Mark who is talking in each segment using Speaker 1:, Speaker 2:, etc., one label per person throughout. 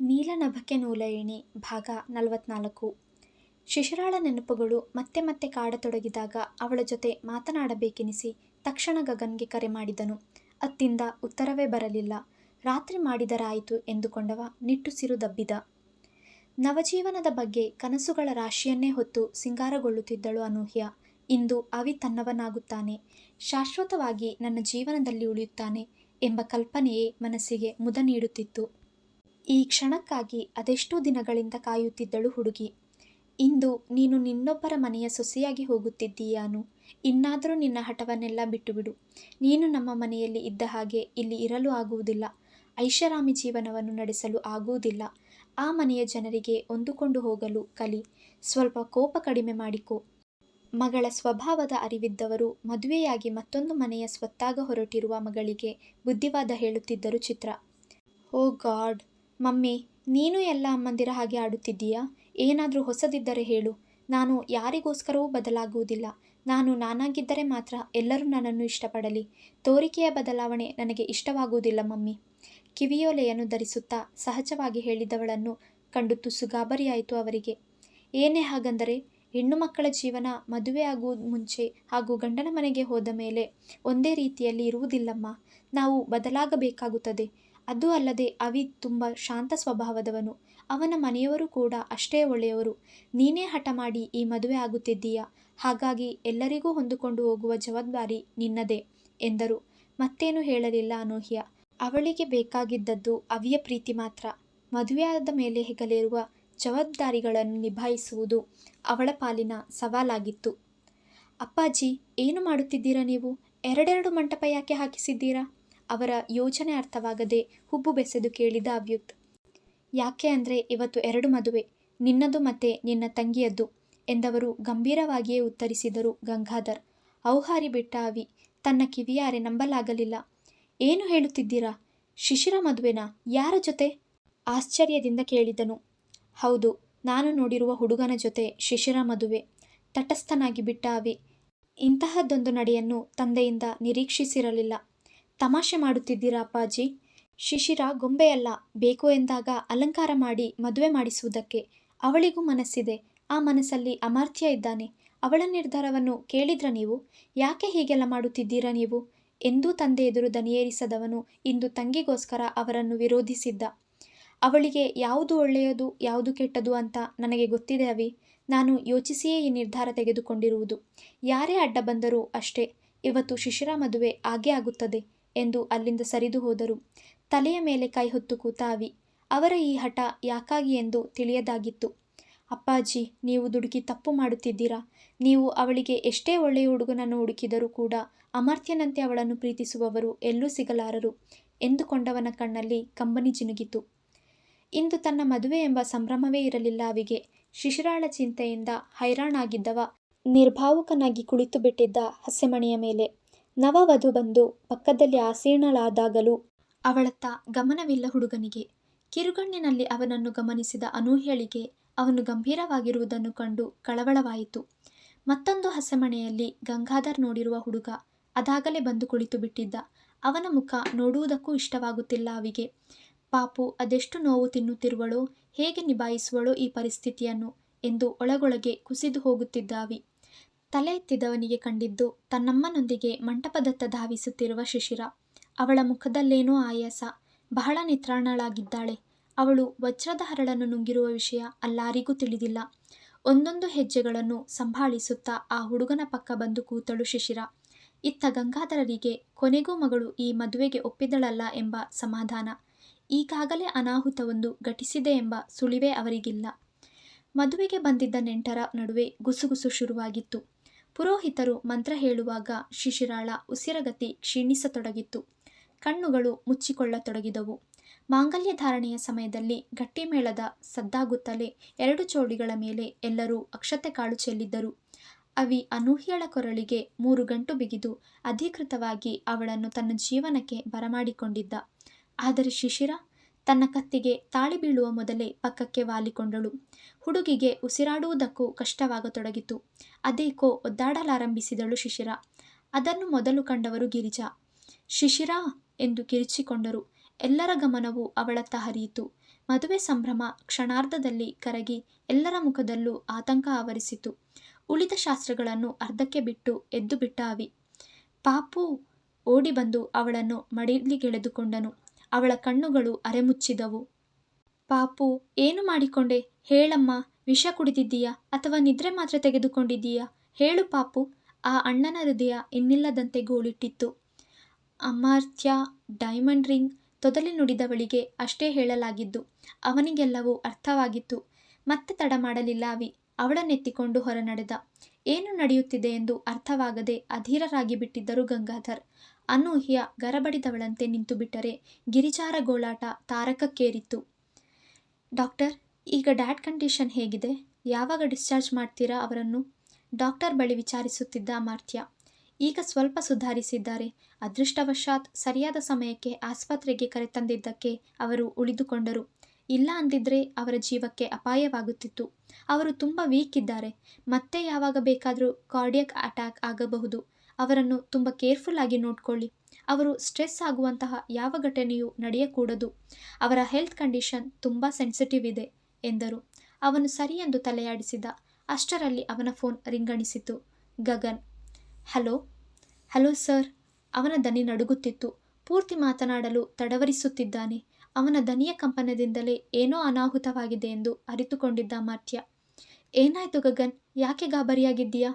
Speaker 1: ನೀಲನಭಕ್ಕೆ ನೂಲಯಣಿ ಭಾಗ ನಲವತ್ನಾಲ್ಕು ಶಿಶಿರಾಳ ನೆನಪುಗಳು ಮತ್ತೆ ಮತ್ತೆ ಕಾಡತೊಡಗಿದಾಗ ಅವಳ ಜೊತೆ ಮಾತನಾಡಬೇಕೆನಿಸಿ ತಕ್ಷಣ ಗಗನ್ಗೆ ಕರೆ ಮಾಡಿದನು. ಅತ್ತಿಂದ ಉತ್ತರವೇ ಬರಲಿಲ್ಲ. ರಾತ್ರಿ ಮಾಡಿದರಾಯಿತು ಎಂದುಕೊಂಡವ ನಿಟ್ಟುಸಿರು ದಬ್ಬಿದ. ನವಜೀವನದ ಬಗ್ಗೆ ಕನಸುಗಳ ರಾಶಿಯನ್ನೇ ಹೊತ್ತು ಸಿಂಗಾರಗೊಳ್ಳುತ್ತಿದ್ದಳು ಅನೂಹ್ಯ. ಇಂದು ಅವಿ ತನ್ನವನಾಗುತ್ತಾನೆ, ಶಾಶ್ವತವಾಗಿ ನನ್ನ ಜೀವನದಲ್ಲಿ ಉಳಿಯುತ್ತಾನೆ ಎಂಬ ಕಲ್ಪನೆಯೇ ಮನಸ್ಸಿಗೆ ಮುದ ನೀಡುತ್ತಿತ್ತು. ಈ ಕ್ಷಣಕ್ಕಾಗಿ ಅದೆಷ್ಟೋ ದಿನಗಳಿಂದ ಕಾಯುತ್ತಿದ್ದಳು ಹುಡುಗಿ. ಇಂದು ನೀನು ನಿನ್ನೊಬ್ಬರ ಮನೆಯ ಸೊಸೆಯಾಗಿ ಹೋಗುತ್ತಿದ್ದೀಯಾನು ಇನ್ನಾದರೂ ನಿನ್ನ ಹಠವನ್ನೆಲ್ಲ ಬಿಟ್ಟುಬಿಡು. ನೀನು ನಮ್ಮ ಮನೆಯಲ್ಲಿ ಇದ್ದ ಹಾಗೆ ಇಲ್ಲಿ ಇರಲು ಆಗುವುದಿಲ್ಲ. ಐಷಾರಾಮಿ ಜೀವನವನ್ನು ನಡೆಸಲು ಆಗುವುದಿಲ್ಲ. ಆ ಮನೆಯ ಜನರಿಗೆ ಹೊಂದಿಕೊಂಡು ಹೋಗಲು ಕಲಿ. ಸ್ವಲ್ಪ ಕೋಪ ಕಡಿಮೆ ಮಾಡಿಕೊ ಮಗಳ ಸ್ವಭಾವದ ಅರಿವಿದ್ದವರು ಮದುವೆಯಾಗಿ ಮತ್ತೊಂದು ಮನೆಯ ಸ್ವತ್ತಾಗ ಹೊರಟಿರುವ ಮಗಳಿಗೆ ಬುದ್ಧಿವಾದ ಹೇಳುತ್ತಿದ್ದರು ಚಿತ್ರ. ಓ ಗಾಡ್ ಮಮ್ಮಿ, ನೀನು ಎಲ್ಲ ಅಮ್ಮಂದಿರ ಹಾಗೆ ಆಡುತ್ತಿದ್ದೀಯಾ? ಏನಾದರೂ ಹೊಸದಿದ್ದರೆ ಹೇಳು. ನಾನು ಯಾರಿಗೋಸ್ಕರವೂ ಬದಲಾಗುವುದಿಲ್ಲ. ನಾನು ನಾನಾಗಿದ್ದರೆ ಮಾತ್ರ ಎಲ್ಲರೂ ನನ್ನನ್ನು ಇಷ್ಟಪಡಲಿ. ತೋರಿಕೆಯ ಬದಲಾವಣೆ ನನಗೆ ಇಷ್ಟವಾಗುವುದಿಲ್ಲ ಮಮ್ಮಿ. ಕಿವಿಯೋಲೆಯನ್ನು ಧರಿಸುತ್ತಾ ಸಹಜವಾಗಿ ಹೇಳಿದವಳನ್ನು ಕಂಡು ತುಸು ಗಾಬರಿಯಾಯಿತು ಅವರಿಗೆ. ಏನೇ ಹಾಗಂದರೆ, ಹೆಣ್ಣು ಮಕ್ಕಳ ಜೀವನ ಮದುವೆಯಾಗುವ ಮುಂಚೆ ಹಾಗೂ ಗಂಡನ ಮನೆಗೆ ಹೋದ ಮೇಲೆ ಒಂದೇ ರೀತಿಯಲ್ಲಿ ಇರುವುದಿಲ್ಲಮ್ಮ. ನಾವು ಬದಲಾಗಬೇಕಾಗುತ್ತದೆ. ಅದೂ ಅಲ್ಲದೆ ಅವಿ ತುಂಬ ಶಾಂತ ಸ್ವಭಾವದವನು. ಅವನ ಮನೆಯವರು ಕೂಡ ಅಷ್ಟೇ ಒಳ್ಳೆಯವರು. ನೀನೇ ಹಠ ಮಾಡಿ ಈ ಮದುವೆ ಆಗುತ್ತಿದ್ದೀಯ. ಹಾಗಾಗಿ ಎಲ್ಲರಿಗೂ ಹೊಂದಿಕೊಂಡು ಹೋಗುವ ಜವಾಬ್ದಾರಿ ನಿನ್ನದೇ, ಎಂದರು. ಮತ್ತೇನು ಹೇಳಲಿಲ್ಲ ಅನೂಹ್ಯ. ಅವಳಿಗೆ ಬೇಕಾಗಿದ್ದದ್ದು ಅವಿಯ ಪ್ರೀತಿ ಮಾತ್ರ. ಮದುವೆಯಾದ ಮೇಲೆ ಹೆಗಲೇರುವ ಜವಾಬ್ದಾರಿಗಳನ್ನು ನಿಭಾಯಿಸುವುದು ಅವಳ ಪಾಲಿನ ಸವಾಲಾಗಿತ್ತು. ಅಪ್ಪಾಜಿ, ಏನು ಮಾಡುತ್ತಿದ್ದೀರಾ ನೀವು? ಎರಡೆರಡು ಮಂಟಪ ಯಾಕೆ ಹಾಕಿಸಿದ್ದೀರಾ? ಅವರ ಯೋಚನೆ ಅರ್ಥವಾಗದೆ ಹುಬ್ಬು ಬೆಸೆದು ಕೇಳಿದ ಅವ್ಯುತ್ ಯಾಕೆ ಅಂದರೆ ಇವತ್ತು ಎರಡು ಮದುವೆ. ನಿನ್ನದು ಮತ್ತೆ ನಿನ್ನ ತಂಗಿಯದ್ದು ಎಂದವರು ಗಂಭೀರವಾಗಿಯೇ ಉತ್ತರಿಸಿದರು ಗಂಗಾಧರ್. ಔಹಾರಿ ಬಿಟ್ಟ ಅವಿ. ತನ್ನ ಕಿವಿಯಾರೆ ನಂಬಲಾಗಲಿಲ್ಲ. ಏನು ಹೇಳುತ್ತಿದ್ದೀರಾ? ಶಿಶಿರ ಮದುವೆನಾ? ಯಾರ ಜೊತೆ? ಆಶ್ಚರ್ಯದಿಂದ ಕೇಳಿದನು. ಹೌದು, ನಾನು ನೋಡಿರುವ ಹುಡುಗನ ಜೊತೆ ಶಿಶಿರ ಮದುವೆ ತಟಸ್ಥನಾಗಿ ಬಿಟ್ಟ ಅವಿ. ಇಂತಹದ್ದೊಂದು ನಡೆಯನ್ನು ತಂದೆಯಿಂದ ನಿರೀಕ್ಷಿಸಿರಲಿಲ್ಲ. ತಮಾಷೆ ಮಾಡುತ್ತಿದ್ದೀರಾ ಅಪ್ಪಾಜಿ? ಶಿಶಿರ ಗೊಂಬೆಯಲ್ಲ, ಬೇಕು ಎಂದಾಗ ಅಲಂಕಾರ ಮಾಡಿ ಮದುವೆ ಮಾಡಿಸುವುದಕ್ಕೆ. ಅವಳಿಗೂ ಮನಸ್ಸಿದೆ. ಆ ಮನಸ್ಸಲ್ಲಿ ಅಮರ್ಥ್ಯ ಇದ್ದಾನೆ. ಅವಳ ನಿರ್ಧಾರವನ್ನು ಕೇಳಿದ್ರ ನೀವು? ಯಾಕೆ ಹೀಗೆಲ್ಲ ಮಾಡುತ್ತಿದ್ದೀರಾ ನೀವು? ಎಂದೂ ತಂದೆ ಎದುರು ದನಿಯೇರಿಸದವನು ಇಂದು ತಂಗಿಗೋಸ್ಕರ ಅವರನ್ನು ವಿರೋಧಿಸಿದ್ದ. ಅವಳಿಗೆ ಯಾವುದು ಒಳ್ಳೆಯದು, ಯಾವುದು ಕೆಟ್ಟದು ಅಂತ ನನಗೆ ಗೊತ್ತಿದೆ ಅವಿ. ನಾನು ಯೋಚಿಸಿಯೇ ಈ ನಿರ್ಧಾರ ತೆಗೆದುಕೊಂಡಿರುವುದು. ಯಾರೇ ಅಡ್ಡ ಬಂದರೂ ಅಷ್ಟೇ ಇವತ್ತು ಶಿಶಿರ ಮದುವೆ ಆಗೇ ಆಗುತ್ತದೆ ಎಂದು ಅಲ್ಲಿಂದ ಸರಿದು ಹೋದರು. ತಲೆಯ ಮೇಲೆ ಕೈ ಹೊತ್ತು ಕೂತಾವಿ ಅವರ ಈ ಹಠ ಯಾಕಾಗಿ ಎಂದು ತಿಳಿಯದಾಗಿತ್ತು. ಅಪ್ಪಾಜಿ, ನೀವು ದುಡುಕಿ ತಪ್ಪು ಮಾಡುತ್ತಿದ್ದೀರಾ. ನೀವು ಅವಳಿಗೆ ಎಷ್ಟೇ ಒಳ್ಳೆಯ ಹುಡುಗನನ್ನು ಹುಡುಕಿದರೂ ಕೂಡ ಅಮರ್ತ್ಯನಂತೆ ಅವಳನ್ನು ಪ್ರೀತಿಸುವವರು ಎಲ್ಲೂ ಸಿಗಲಾರರು ಎಂದುಕೊಂಡವನ ಕಣ್ಣಲ್ಲಿ ಕಂಬನಿ ಜಿನುಗಿತು. ಇಂದು ತನ್ನ ಮದುವೆ ಎಂಬ ಸಂಭ್ರಮವೇ ಇರಲಿಲ್ಲ ಅವಿಗೆ. ಶಿಶಿರಾಳ ಚಿಂತೆಯಿಂದ ಹೈರಾಣಾಗಿದ್ದವ ನಿರ್ಭಾವುಕನಾಗಿ ಕುಳಿತುಬಿಟ್ಟಿದ್ದ ಹಸೆಮಣೆಯ ಮೇಲೆ. ನವವಧು ಬಂದು ಪಕ್ಕದಲ್ಲಿ ಆಸೀನಳಾದಾಗಲೂ ಅವಳತ್ತ ಗಮನವಿಲ್ಲ ಹುಡುಗನಿಗೆ. ಕಿರುಗಣ್ಣಿನಲ್ಲಿ ಅವನನ್ನು ಗಮನಿಸಿದ ಅನೂಹ್ಯಳಿಗೆ ಅವನು ಗಂಭೀರವಾಗಿರುವುದನ್ನು ಕಂಡು ಕಳವಳವಾಯಿತು. ಮತ್ತೊಂದು ಹಸೆಮಣೆಯಲ್ಲಿ ಗಂಗಾಧರ್ ನೋಡಿರುವ ಹುಡುಗ ಅದಾಗಲೇ ಬಂದು ಕುಳಿತುಬಿಟ್ಟಿದ್ದ. ಅವನ ಮುಖ ನೋಡುವುದಕ್ಕೂ ಇಷ್ಟವಾಗುತ್ತಿಲ್ಲ ಅವಿಗೆ. ಪಾಪು ಅದೆಷ್ಟು ನೋವು ತಿನ್ನುತ್ತಿರುವಳೋ, ಹೇಗೆ ನಿಭಾಯಿಸುವಳೋ ಈ ಪರಿಸ್ಥಿತಿಯನ್ನು ಎಂದು ಒಳಗೊಳಗೆ ಕುಸಿದು ಹೋಗುತ್ತಿದ್ದ ಅವಿ. ತಲೆ ಎತ್ತಿದವನಿಗೆ ಕಂಡಿದ್ದು ತನ್ನಮ್ಮನೊಂದಿಗೆ ಮಂಟಪದತ್ತ ಧಾವಿಸುತ್ತಿರುವ ಶಿಶಿರ. ಅವಳ ಮುಖದಲ್ಲೇನೋ ಆಯಾಸ. ಬಹಳ ನಿತ್ರಾಣಳಾಗಿದ್ದಾಳೆ. ಅವಳು ವಜ್ರದ ಹರಳನ್ನು ನುಂಗಿರುವ ವಿಷಯ ಅಲ್ಲಾರಿಗೂ ತಿಳಿದಿಲ್ಲ. ಒಂದೊಂದು ಹೆಜ್ಜೆಗಳನ್ನು ಸಂಭಾಳಿಸುತ್ತಾ ಆ ಹುಡುಗನ ಪಕ್ಕ ಬಂದು ಕೂತಳು ಶಿಶಿರ. ಇತ್ತ ಗಂಗಾಧರರಿಗೆ ಕೊನೆಗೂ ಮಗಳು ಈ ಮದುವೆಗೆ ಒಪ್ಪಿದಳಲ್ಲ ಎಂಬ ಸಮಾಧಾನ. ಈಗಾಗಲೇ ಅನಾಹುತವೊಂದು ಘಟಿಸಿದೆ ಎಂಬ ಸುಳಿವೇ ಅವರಿಗಿಲ್ಲ. ಮದುವೆಗೆ ಬಂದಿದ್ದ ನೆಂಟರ ನಡುವೆ ಗುಸುಗುಸು ಶುರುವಾಗಿತ್ತು. ಪುರೋಹಿತರು ಮಂತ್ರ ಹೇಳುವಾಗ ಶಿಶಿರಾಳ ಉಸಿರಗತಿ ಕ್ಷೀಣಿಸತೊಡಗಿತ್ತು. ಕಣ್ಣುಗಳು ಮುಚ್ಚಿಕೊಳ್ಳತೊಡಗಿದವು. ಮಾಂಗಲ್ಯ ಧಾರಣೆಯ ಸಮಯದಲ್ಲಿ ಗಟ್ಟಿಮೇಳದ ಸದ್ದಾಗುತ್ತಲೇ ಎರಡು ಚೋಡಿಗಳ ಮೇಲೆ ಎಲ್ಲರೂ ಅಕ್ಷತೆ ಕಾಳು ಚೆಲ್ಲಿದ್ದರು. ಅವಿ ಅನೂಹ್ಯಳ ಕೊರಳಿಗೆ ಮೂರು ಗಂಟು ಬಿಗಿದು ಅಧಿಕೃತವಾಗಿ ಅವಳನ್ನು ತನ್ನ ಜೀವನಕ್ಕೆ ಬರಮಾಡಿಕೊಂಡಿದ್ದ. ಆದರೆ ಶಿಶಿರ? ತನ್ನ ಕತ್ತಿಗೆ ತಾಳಿ ಬೀಳುವ ಮೊದಲೇ ಪಕ್ಕಕ್ಕೆ ವಾಲಿಕೊಂಡಳು. ಹುಡುಗಿಗೆ ಉಸಿರಾಡುವುದಕ್ಕೂ ಕಷ್ಟವಾಗತೊಡಗಿತು. ಅದೇಕೋ ಒದ್ದಾಡಲಾರಂಭಿಸಿದಳು ಶಿಶಿರ. ಅದನ್ನು ಮೊದಲು ಕಂಡವರು ಗಿರಿಜಾ. ಶಿಶಿರ ಎಂದು ಕಿರಿಚಿಕೊಂಡರು ಎಲ್ಲರ ಗಮನವೂ ಅವಳತ್ತ ಹರಿಯಿತು. ಮದುವೆ ಸಂಭ್ರಮ ಕ್ಷಣಾರ್ಧದಲ್ಲಿ ಕರಗಿ ಎಲ್ಲರ ಮುಖದಲ್ಲೂ ಆತಂಕ ಆವರಿಸಿತು ಉಳಿದ ಶಾಸ್ತ್ರಗಳನ್ನು ಅರ್ಧಕ್ಕೆ ಬಿಟ್ಟು ಎದ್ದು ಬಿಟ್ಟ ಅವಿ ಪಾಪು ಓಡಿ ಬಂದು ಅವಳನ್ನು ಮಡಿಲಿಗೆಳೆದುಕೊಂಡನು ಅವಳ ಕಣ್ಣುಗಳು ಅರೆಮುಚ್ಚಿದವು. ಪಾಪು, ಏನು ಮಾಡಿಕೊಂಡೆ? ಹೇಳಮ್ಮ, ವಿಷ ಕುಡಿದಿದ್ದೀಯಾ ಅಥವಾ ನಿದ್ರೆ ಮಾತ್ರ ತೆಗೆದುಕೊಂಡಿದ್ದೀಯಾ? ಹೇಳು ಪಾಪು. ಆ ಅಣ್ಣನ ಹೃದಯ ಇನ್ನಿಲ್ಲದಂತೆ ಗೋಳಿಟ್ಟಿತ್ತು. ಅಮಾರ್ತ್ಯ, ಡೈಮಂಡ್ ರಿಂಗ್, ತೊದಲಿ ನುಡಿದವಳಿಗೆ ಅಷ್ಟೇ ಹೇಳಲಾಗಿದ್ದು, ಅವನಿಗೆಲ್ಲವೂ ಅರ್ಥವಾಗಿತ್ತು. ಮತ್ತೆ ತಡ ಮಾಡಲಿಲ್ಲ ಅವಿ ಅವಳನ್ನೆತ್ತಿಕೊಂಡು ಹೊರನಡೆದ. ಏನು ನಡೆಯುತ್ತಿದೆ ಎಂದು ಅರ್ಥವಾಗದೆ ಅಧೀರರಾಗಿ ಬಿಟ್ಟಿದ್ದರು ಗಂಗಾಧರ್. ಅನೂಹ್ಯ ಗರಬಡಿದವಳಂತೆ ನಿಂತು ಬಿಟ್ಟರೆ ಗಿರಿಜಾರ ಗೋಳಾಟ ತಾರಕಕ್ಕೇರಿತ್ತು. ಡಾಕ್ಟರ್, ಈಗ ಡ್ಯಾಡ್ ಕಂಡೀಷನ್ ಹೇಗಿದೆ? ಯಾವಾಗ ಡಿಸ್ಚಾರ್ಜ್ ಮಾಡ್ತೀರಾ ಅವರನ್ನು? ಡಾಕ್ಟರ್ ಬಳಿ ವಿಚಾರಿಸುತ್ತಿದ್ದ ಅಮಾರ್ತ್ಯ, ಈಗ ಸ್ವಲ್ಪ ಸುಧಾರಿಸಿದ್ದಾರೆ. ಅದೃಷ್ಟವಶಾತ್ ಸರಿಯಾದ ಸಮಯಕ್ಕೆ ಆಸ್ಪತ್ರೆಗೆ ಕರೆತಂದಿದ್ದಕ್ಕೆ ಅವರು ಉಳಿದುಕೊಂಡರು. ಇಲ್ಲ ಅಂದಿದ್ರೆ ಅವರ ಜೀವಕ್ಕೆ ಅಪಾಯವಾಗುತ್ತಿತ್ತು. ಅವರು ತುಂಬ ವೀಕ್ ಇದ್ದಾರೆ. ಮತ್ತೆ ಯಾವಾಗ ಬೇಕಾದರೂ ಕಾರ್ಡಿಯಕ್ ಅಟ್ಯಾಕ್ ಆಗಬಹುದು. ಅವರನ್ನು ತುಂಬ ಕೇರ್ಫುಲ್ ಆಗಿ ನೋಡ್ಕೊಳ್ಳಿ. ಅವರು ಸ್ಟ್ರೆಸ್ ಆಗುವಂತಹ ಯಾವ ಘಟನೆಯೂ ನಡೆಯಕೂಡದು. ಅವರ ಹೆಲ್ತ್ ಕಂಡೀಷನ್ ತುಂಬ ಸೆನ್ಸಿಟಿವ್ ಇದೆ, ಎಂದರು. ಅವನು ಸರಿ ಎಂದು ತಲೆಯಾಡಿಸಿದ. ಅಷ್ಟರಲ್ಲಿ ಅವನ phone ರಿಂಗಣಿಸಿತು. Gagan, hello hello sir. ಅವನ ದನಿ ನಡುಗುತ್ತಿತ್ತು. ಪೂರ್ತಿ ಮಾತನಾಡಲು ತಡವರಿಸುತ್ತಿದ್ದಾನೆ. ಅವನ ದನಿಯ ಕಂಪನದಿಂದಲೇ ಏನೋ ಅನಾಹುತವಾಗಿದೆ ಎಂದು ಅರಿತುಕೊಂಡಿದ್ದ ಅಮಾತ್ಯ ಏನಾಯ್ತು ಗಗನ್? ಯಾಕೆ ಗಾಬರಿಯಾಗಿದ್ದೀಯಾ?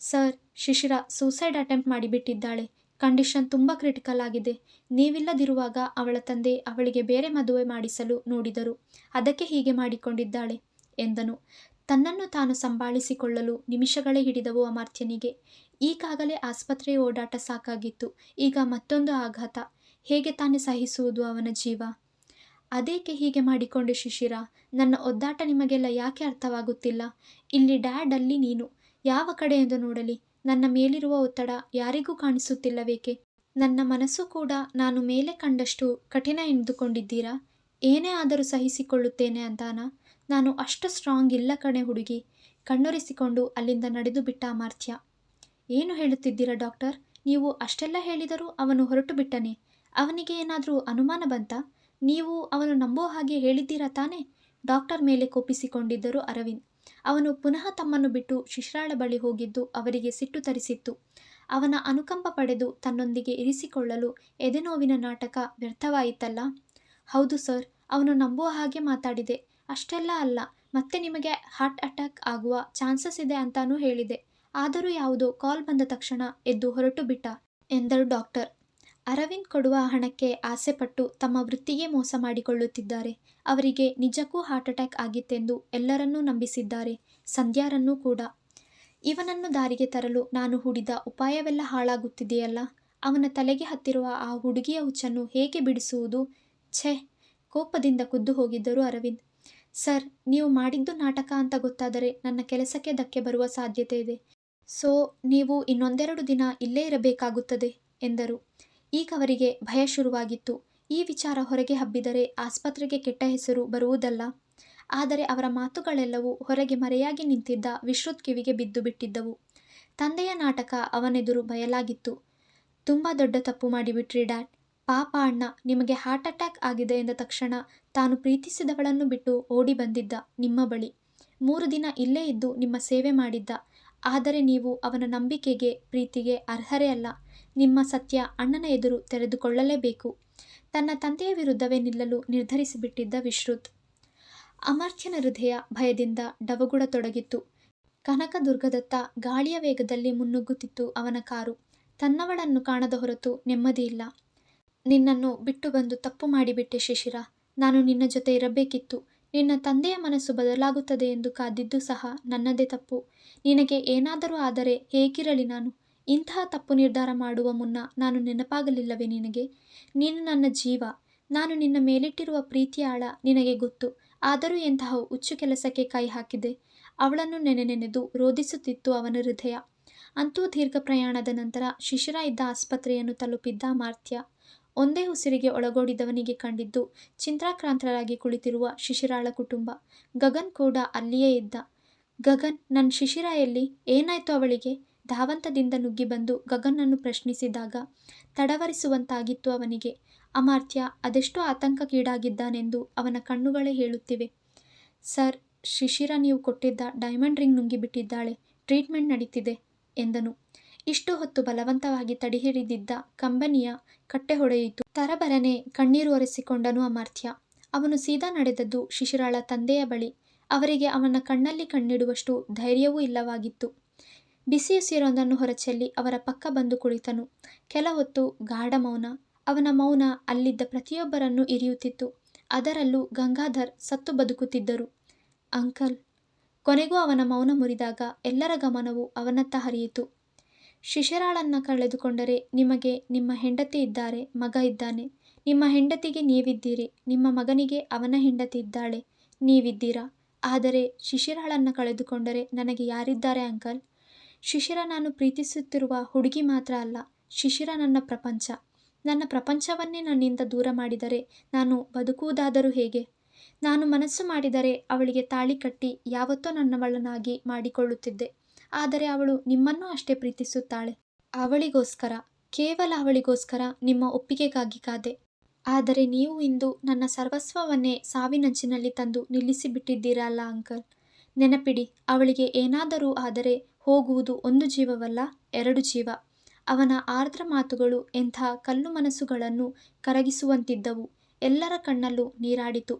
Speaker 1: ಸರ್ ಶಿಶಿರ ಸೂಸೈಡ್ ಅಟೆಂಪ್ಟ್ ಮಾಡಿಬಿಟ್ಟಿದ್ದಾಳೆ. ಕಂಡೀಷನ್ ತುಂಬ ಕ್ರಿಟಿಕಲ್ ಆಗಿದೆ. ನೀವಿಲ್ಲದಿರುವಾಗ ಅವಳ ತಂದೆ ಅವಳಿಗೆ ಬೇರೆ ಮದುವೆ ಮಾಡಿಸಲು ನೋಡಿದರು. ಅದಕ್ಕೆ ಹೀಗೆ ಮಾಡಿಕೊಂಡಿದ್ದಾಳೆ ಎಂದನು. ತನ್ನನ್ನು ತಾನು ಸಂಭಾಳಿಸಿಕೊಳ್ಳಲು ನಿಮಿಷಗಳೇ ಹಿಡಿದವು ಅಮರ್ತ್ಯನಿಗೆ. ಈಗಾಗಲೇ ಆಸ್ಪತ್ರೆ ಓಡಾಟ ಸಾಕಾಗಿತ್ತು. ಈಗ ಮತ್ತೊಂದು ಆಘಾತ. ಹೇಗೆ ತಾನೇ ಸಹಿಸುವುದು ಅವನ ಜೀವ? ಅದೇಕೆ ಹೀಗೆ ಮಾಡಿಕೊಂಡು ಶಿಶಿರ? ನನ್ನ ಒದ್ದಾಟ ನಿಮಗೆಲ್ಲ ಯಾಕೆ ಅರ್ಥವಾಗುತ್ತಿಲ್ಲ? ಇಲ್ಲಿ ಡ್ಯಾಡ್ ಅಲ್ಲಿ ನೀನು. ಯಾವ ಕಡೆ ಎಂದು ನೋಡಲಿ? ನನ್ನ ಮೇಲಿರುವ ಒತ್ತಡ ಯಾರಿಗೂ ಕಾಣಿಸುತ್ತಿಲ್ಲವೇಕೆ? ನನ್ನ ಮನಸ್ಸು ಕೂಡ ನಾನು ಮೇಲೆ ಕಂಡಷ್ಟು ಕಠಿಣ ಎಂದುಕೊಂಡಿದ್ದೀರಾ? ಏನೇ ಆದರೂ ಸಹಿಸಿಕೊಳ್ಳುತ್ತೇನೆ ಅಂತಾನ? ನಾನು ಅಷ್ಟು ಸ್ಟ್ರಾಂಗ್ ಇಲ್ಲ ಕಣೆ ಹುಡುಗಿ. ಕಣ್ಣೊರೆಸಿಕೊಂಡು ಅಲ್ಲಿಂದ ನಡೆದು ಬಿಟ್ಟ ಅಮಾರ್ಥ್ಯ. ಏನು ಹೇಳುತ್ತಿದ್ದೀರಾ ಡಾಕ್ಟರ್? ನೀವು ಅಷ್ಟೆಲ್ಲ ಹೇಳಿದರೂ ಅವನು ಹೊರಟು ಬಿಟ್ಟನೆ. ಅವನಿಗೆ ಏನಾದರೂ ಅನುಮಾನ ಬಂತ? ನೀವು ಅವನು ನಂಬೋ ಹಾಗೆ ಹೇಳಿದ್ದೀರಾ ತಾನೇ? ಡಾಕ್ಟರ್ ಮೇಲೆ ಕೋಪಿಸಿಕೊಂಡಿದ್ದರು ಅರವಿಂದ್. ಅವನು ಪುನಃ ತಮ್ಮನ್ನು ಬಿಟ್ಟು ಶಿಶ್ರಾಳ ಬಳಿ ಹೋಗಿದ್ದು ಅವರಿಗೆ ಸಿಟ್ಟು ತರಿಸಿತ್ತು. ಅವನ ಅನುಕಂಪ ಪಡೆದು ತನ್ನೊಂದಿಗೆ ಇರಿಸಿಕೊಳ್ಳಲು ಎದೆನೋವಿನ ನಾಟಕ ವ್ಯರ್ಥವಾಯಿತಲ್ಲ? ಹೌದು ಸರ್, ಅವನು ನಂಬುವ ಹಾಗೆ ಮಾತಾಡಿದೆ. ಅಷ್ಟೆಲ್ಲ ಅಲ್ಲ, ಮತ್ತೆ ನಿಮಗೆ ಹಾರ್ಟ್ ಅಟ್ಯಾಕ್ ಆಗುವ ಚಾನ್ಸಸ್ ಇದೆ ಅಂತಾನೂ ಹೇಳಿದೆ. ಆದರೂ ಯಾವುದೋ ಕಾಲ್ ಬಂದ ತಕ್ಷಣ ಎದ್ದು ಹೊರಟು ಬಿಟ್ಟ ಎಂದರು ಡಾಕ್ಟರ್. ಅರವಿಂದ್ ಕೊಡುವ ಹಣಕ್ಕೆ ಆಸೆಪಟ್ಟು ತಮ್ಮ ವೃತ್ತಿಗೆ ಮೋಸ ಮಾಡಿಕೊಳ್ಳುತ್ತಿದ್ದಾರೆ. ಅವರಿಗೆ ನಿಜಕ್ಕೂ ಹಾರ್ಟ್ ಅಟ್ಯಾಕ್ ಆಗಿತ್ತೆಂದು ಎಲ್ಲರನ್ನೂ ನಂಬಿಸಿದ್ದಾರೆ. ಸಂಧ್ಯಾರನ್ನೂ ಕೂಡ. ಇವನನ್ನು ದಾರಿಗೆ ತರಲು ನಾನು ಹೂಡಿದ ಉಪಾಯವೆಲ್ಲ ಹಾಳಾಗುತ್ತಿದೆಯಲ್ಲ? ಅವನ ತಲೆಗೆ ಹತ್ತಿರುವ ಆ ಹುಡುಗಿಯ ಹುಚ್ಚನ್ನು ಹೇಗೆ ಬಿಡಿಸುವುದು? ಛೆ, ಕೋಪದಿಂದ ಕುದ್ದು ಹೋಗಿದ್ದರು ಅರವಿಂದ್. ಸರ್, ನೀವು ಮಾಡಿದ್ದು ನಾಟಕ ಅಂತ ಗೊತ್ತಾದರೆ ನನ್ನ ಕೆಲಸಕ್ಕೆ ಧಕ್ಕೆ ಬರುವ ಸಾಧ್ಯತೆ ಇದೆ. ಸೊ, ನೀವು ಇನ್ನೊಂದೆರಡು ದಿನ ಇಲ್ಲೇ ಇರಬೇಕಾಗುತ್ತದೆ, ಎಂದರು. ಈಗ ಅವರಿಗೆ ಭಯ ಶುರುವಾಗಿತ್ತು. ಈ ವಿಚಾರ ಹೊರಗೆ ಹಬ್ಬಿದರೆ ಆಸ್ಪತ್ರೆಗೆ ಕೆಟ್ಟ ಹೆಸರು ಬರುವುದಲ್ಲ. ಆದರೆ ಅವರ ಮಾತುಗಳೆಲ್ಲವೂ ಹೊರಗೆ ಮರೆಯಾಗಿ ನಿಂತಿದ್ದ ವಿಶ್ರುತ್ ಕಿವಿಗೆ ಬಿದ್ದು ಬಿಟ್ಟಿದ್ದವು. ತಂದೆಯ ನಾಟಕ ಅವನೆದುರು ಬಯಲಾಗಿತ್ತು. ತುಂಬ ದೊಡ್ಡ ತಪ್ಪು ಮಾಡಿಬಿಟ್ರಿ ಡ್ಯಾಡ್. ಪಾಪ ಅಣ್ಣ, ನಿಮಗೆ ಹಾರ್ಟ್ ಅಟ್ಯಾಕ್ ಆಗಿದೆ ಎಂದ ತಕ್ಷಣ ತಾನು ಪ್ರೀತಿಸಿದವಳನ್ನು ಬಿಟ್ಟು ಓಡಿ ಬಂದಿದ್ದ ನಿಮ್ಮ ಬಳಿ. ಮೂರು ದಿನ ಇಲ್ಲೇ ಇದ್ದು ನಿಮ್ಮ ಸೇವೆ ಮಾಡಿದ್ದ. ಆದರೆ ನೀವು ಅವನ ನಂಬಿಕೆಗೆ, ಪ್ರೀತಿಗೆ ಅರ್ಹರೇ ಅಲ್ಲ. ನಿಮ್ಮ ಸತ್ಯ ಅಣ್ಣನ ಎದುರು ತೆರೆದುಕೊಳ್ಳಲೇಬೇಕು. ತನ್ನ ತಂದೆಯ ವಿರುದ್ಧವೇ ನಿಲ್ಲಲು ನಿರ್ಧರಿಸಿಬಿಟ್ಟಿದ್ದ ವಿಶ್ರುತ್. ಅಮರ್ಥ್ಯನ ಹೃದಯ ಭಯದಿಂದ ಡವಗುಡತೊಡಗಿತ್ತು. ಕನಕದುರ್ಗದತ್ತ ಗಾಳಿಯ ವೇಗದಲ್ಲಿ ಮುನ್ನುಗ್ಗುತ್ತಿತ್ತು ಅವನ ಕಾರು. ತನ್ನವಳನ್ನು ಕಾಣದ ಹೊರತು ನೆಮ್ಮದಿಯಿಲ್ಲ ನಿನ್ನನ್ನು ಬಿಟ್ಟು ಬಂದು ತಪ್ಪು ಮಾಡಿಬಿಟ್ಟೆ ಶಿಶಿರ. ನಾನು ನಿನ್ನ ಜೊತೆ ಇರಬೇಕಿತ್ತು. ನಿನ್ನ ತಂದೆಯ ಮನಸ್ಸು ಬದಲಾಗುತ್ತದೆ ಎಂದು ಕಾದಿದ್ದು ಸಹ ನನ್ನದೇ ತಪ್ಪು. ನಿನಗೆ ಏನಾದರೂ ಆದರೆ ಹೇಗಿರಲಿ ನಾನು? ಇಂತಹ ತಪ್ಪು ನಿರ್ಧಾರ ಮಾಡುವ ಮುನ್ನ ನಾನು ನೆನಪಾಗಲಿಲ್ಲವೇ ನಿನಗೆ? ನೀನು ನನ್ನ ಜೀವ. ನಾನು ನಿನ್ನ ಮೇಲಿಟ್ಟಿರುವ ಪ್ರೀತಿಯ ಆಳ ನಿನಗೆ ಗೊತ್ತು. ಆದರೂ ಎಂತಹ ಹುಚ್ಚು ಕೆಲಸಕ್ಕೆ ಕೈ ಹಾಕಿದೆ. ಅವಳನ್ನು ನೆನೆ ನೆನೆದು ರೋಧಿಸುತ್ತಿತ್ತು ಅವನ ಹೃದಯ. ಅಂತೂ ದೀರ್ಘ ಪ್ರಯಾಣದ ನಂತರ ಶಿಶಿರ ಇದ್ದ ಆಸ್ಪತ್ರೆಯನ್ನು ತಲುಪಿದ್ದ ಮಾರ್ತ್ಯ. ಒಂದೇ ಉಸಿರಿಗೆ ಒಳಗೋಡಿದವನಿಗೆ ಕಂಡಿದ್ದು ಚಿಂತಾಕ್ರಾಂತರಾಗಿ ಕುಳಿತಿರುವ ಶಿಶಿರಾಳ ಕುಟುಂಬ. ಗಗನ್ ಕೂಡ ಅಲ್ಲಿಯೇ ಇದ್ದ. ಗಗನ್ ನನ್ನ ಶಿಶಿರ ಎಲ್ಲಿ? ಏನಾಯ್ತು ಅವಳಿಗೆ? ಧಾವಂತದಿಂದ ನುಗ್ಗಿ ಬಂದು ಗಗನ್ನನ್ನು ಪ್ರಶ್ನಿಸಿದಾಗ ತಡವರಿಸುವಂತಾಗಿತ್ತು ಅವನಿಗೆ ಅಮಾರ್ತ್ಯ ಅದೆಷ್ಟೋ ಆತಂಕಕ್ಕೀಡಾಗಿದ್ದಾನೆಂದು ಅವನ ಕಣ್ಣುಗಳೇ ಹೇಳುತ್ತಿವೆ. ಸರ್, ಶಿಶಿರ ನೀವು ಕೊಟ್ಟಿದ್ದ ಡೈಮಂಡ್ ರಿಂಗ್ ನುಂಗಿಬಿಟ್ಟಿದ್ದಾಳೆ. ಟ್ರೀಟ್ಮೆಂಟ್ ನಡೀತಿದೆ ಎಂದನು. ಇಷ್ಟು ಹೊತ್ತು ಬಲವಂತವಾಗಿ ತಡೆಹಿಡಿದಿದ್ದ ಕಂಬನಿಯ ಕಟ್ಟೆ ಹೊಡೆಯಿತು ತರಬರನೆ ಕಣ್ಣೀರು ಒರೆಸಿಕೊಂಡನು ಅಮಾರ್ತ್ಯ ಅವನು ಸೀದಾ ನಡೆದದ್ದು ಶಿಶಿರಾಳ ತಂದೆಯ ಬಳಿ. ಅವರಿಗೆ ಅವನ ಕಣ್ಣಲ್ಲಿ ಕಣ್ಣಿಡುವಷ್ಟು ಧೈರ್ಯವೂ ಇಲ್ಲವಾಗಿತ್ತು. ಬಿಸಿ ಉಸಿರೊಂದನ್ನು ಹೊರಚೆಲ್ಲಿ ಅವರ ಪಕ್ಕ ಬಂದು ಕುಳಿತನು. ಕೆಲ ಹೊತ್ತು ಗಾಢ ಮೌನ. ಅವನ ಮೌನ ಅಲ್ಲಿದ್ದ ಪ್ರತಿಯೊಬ್ಬರನ್ನೂ ಇರಿಯುತ್ತಿತ್ತು. ಅದರಲ್ಲೂ ಗಂಗಾಧರ್ ಸತ್ತು ಬದುಕುತ್ತಿದ್ದರು. ಅಂಕಲ್ ಕೊನೆಗೂ ಅವನ ಮೌನ ಮುರಿದಾಗ ಎಲ್ಲರ ಗಮನವು ಅವನತ್ತ ಹರಿಯಿತು. ಶಿಶಿರಾಳನ್ನ ಕಳೆದುಕೊಂಡರೆ ನಿಮಗೆ ನಿಮ್ಮ ಹೆಂಡತಿ ಇದ್ದಾರೆ, ಮಗ ಇದ್ದಾನೆ. ನಿಮ್ಮ ಹೆಂಡತಿಗೆ ನೀವಿದ್ದೀರಿ, ನಿಮ್ಮ ಮಗನಿಗೆ ಅವನ ಹೆಂಡತಿ ಇದ್ದಾಳೆ, ನೀವಿದ್ದೀರಾ. ಆದರೆ ಶಿಶಿರಾಳನ್ನ ಕಳೆದುಕೊಂಡರೆ ನನಗೆ ಯಾರಿದ್ದಾರೆ ಅಂಕಲ್. ಶಿಶಿರ ನಾನು ಪ್ರೀತಿಸುತ್ತಿರುವ ಹುಡುಗಿ ಮಾತ್ರ ಅಲ್ಲ, ಶಿಶಿರ ನನ್ನ ಪ್ರಪಂಚ. ನನ್ನ ಪ್ರಪಂಚವನ್ನೇ ನನ್ನಿಂದ ದೂರ ಮಾಡಿದರೆ ನಾನು ಬದುಕುವುದಾದರೂ ಹೇಗೆ. ನಾನು ಮನಸ್ಸು ಮಾಡಿದರೆ ಅವಳಿಗೆ ತಾಳಿ ಕಟ್ಟಿ ಯಾವತ್ತೋ ನನ್ನವಳನಾಗಿ ಮಾಡಿಕೊಳ್ಳುತ್ತಿದ್ದೆ. ಆದರೆ ಅವಳು ನಿಮ್ಮನ್ನು ಅಷ್ಟೇ ಪ್ರೀತಿಸುತ್ತಾಳೆ. ಅವಳಿಗೋಸ್ಕರ, ಕೇವಲ ಅವಳಿಗೋಸ್ಕರ ನಿಮ್ಮ ಒಪ್ಪಿಗೆಗಾಗಿ ಕಾದೆ. ಆದರೆ ನೀವು ಇಂದು ನನ್ನ ಸರ್ವಸ್ವವನ್ನೇ ಸಾವಿನಂಚಿನಲ್ಲಿ ತಂದು ನಿಲ್ಲಿಸಿಬಿಟ್ಟಿದ್ದೀರಲ್ಲ ಅಂಕಲ್. ನೆನಪಿಡಿ, ಅವಳಿಗೆ ಏನಾದರೂ ಆದರೆ ಹೋಗುವುದು ಒಂದು ಜೀವವಲ್ಲ, ಎರಡು ಜೀವ. ಅವನ ಆರ್ದ್ರ ಮಾತುಗಳು ಎಂಥ ಕಲ್ಲು ಮನಸ್ಸುಗಳನ್ನು ಕರಗಿಸುವಂತಿದ್ದವು. ಎಲ್ಲರ ಕಣ್ಣಲ್ಲೂ ನೀರಾಡಿತು.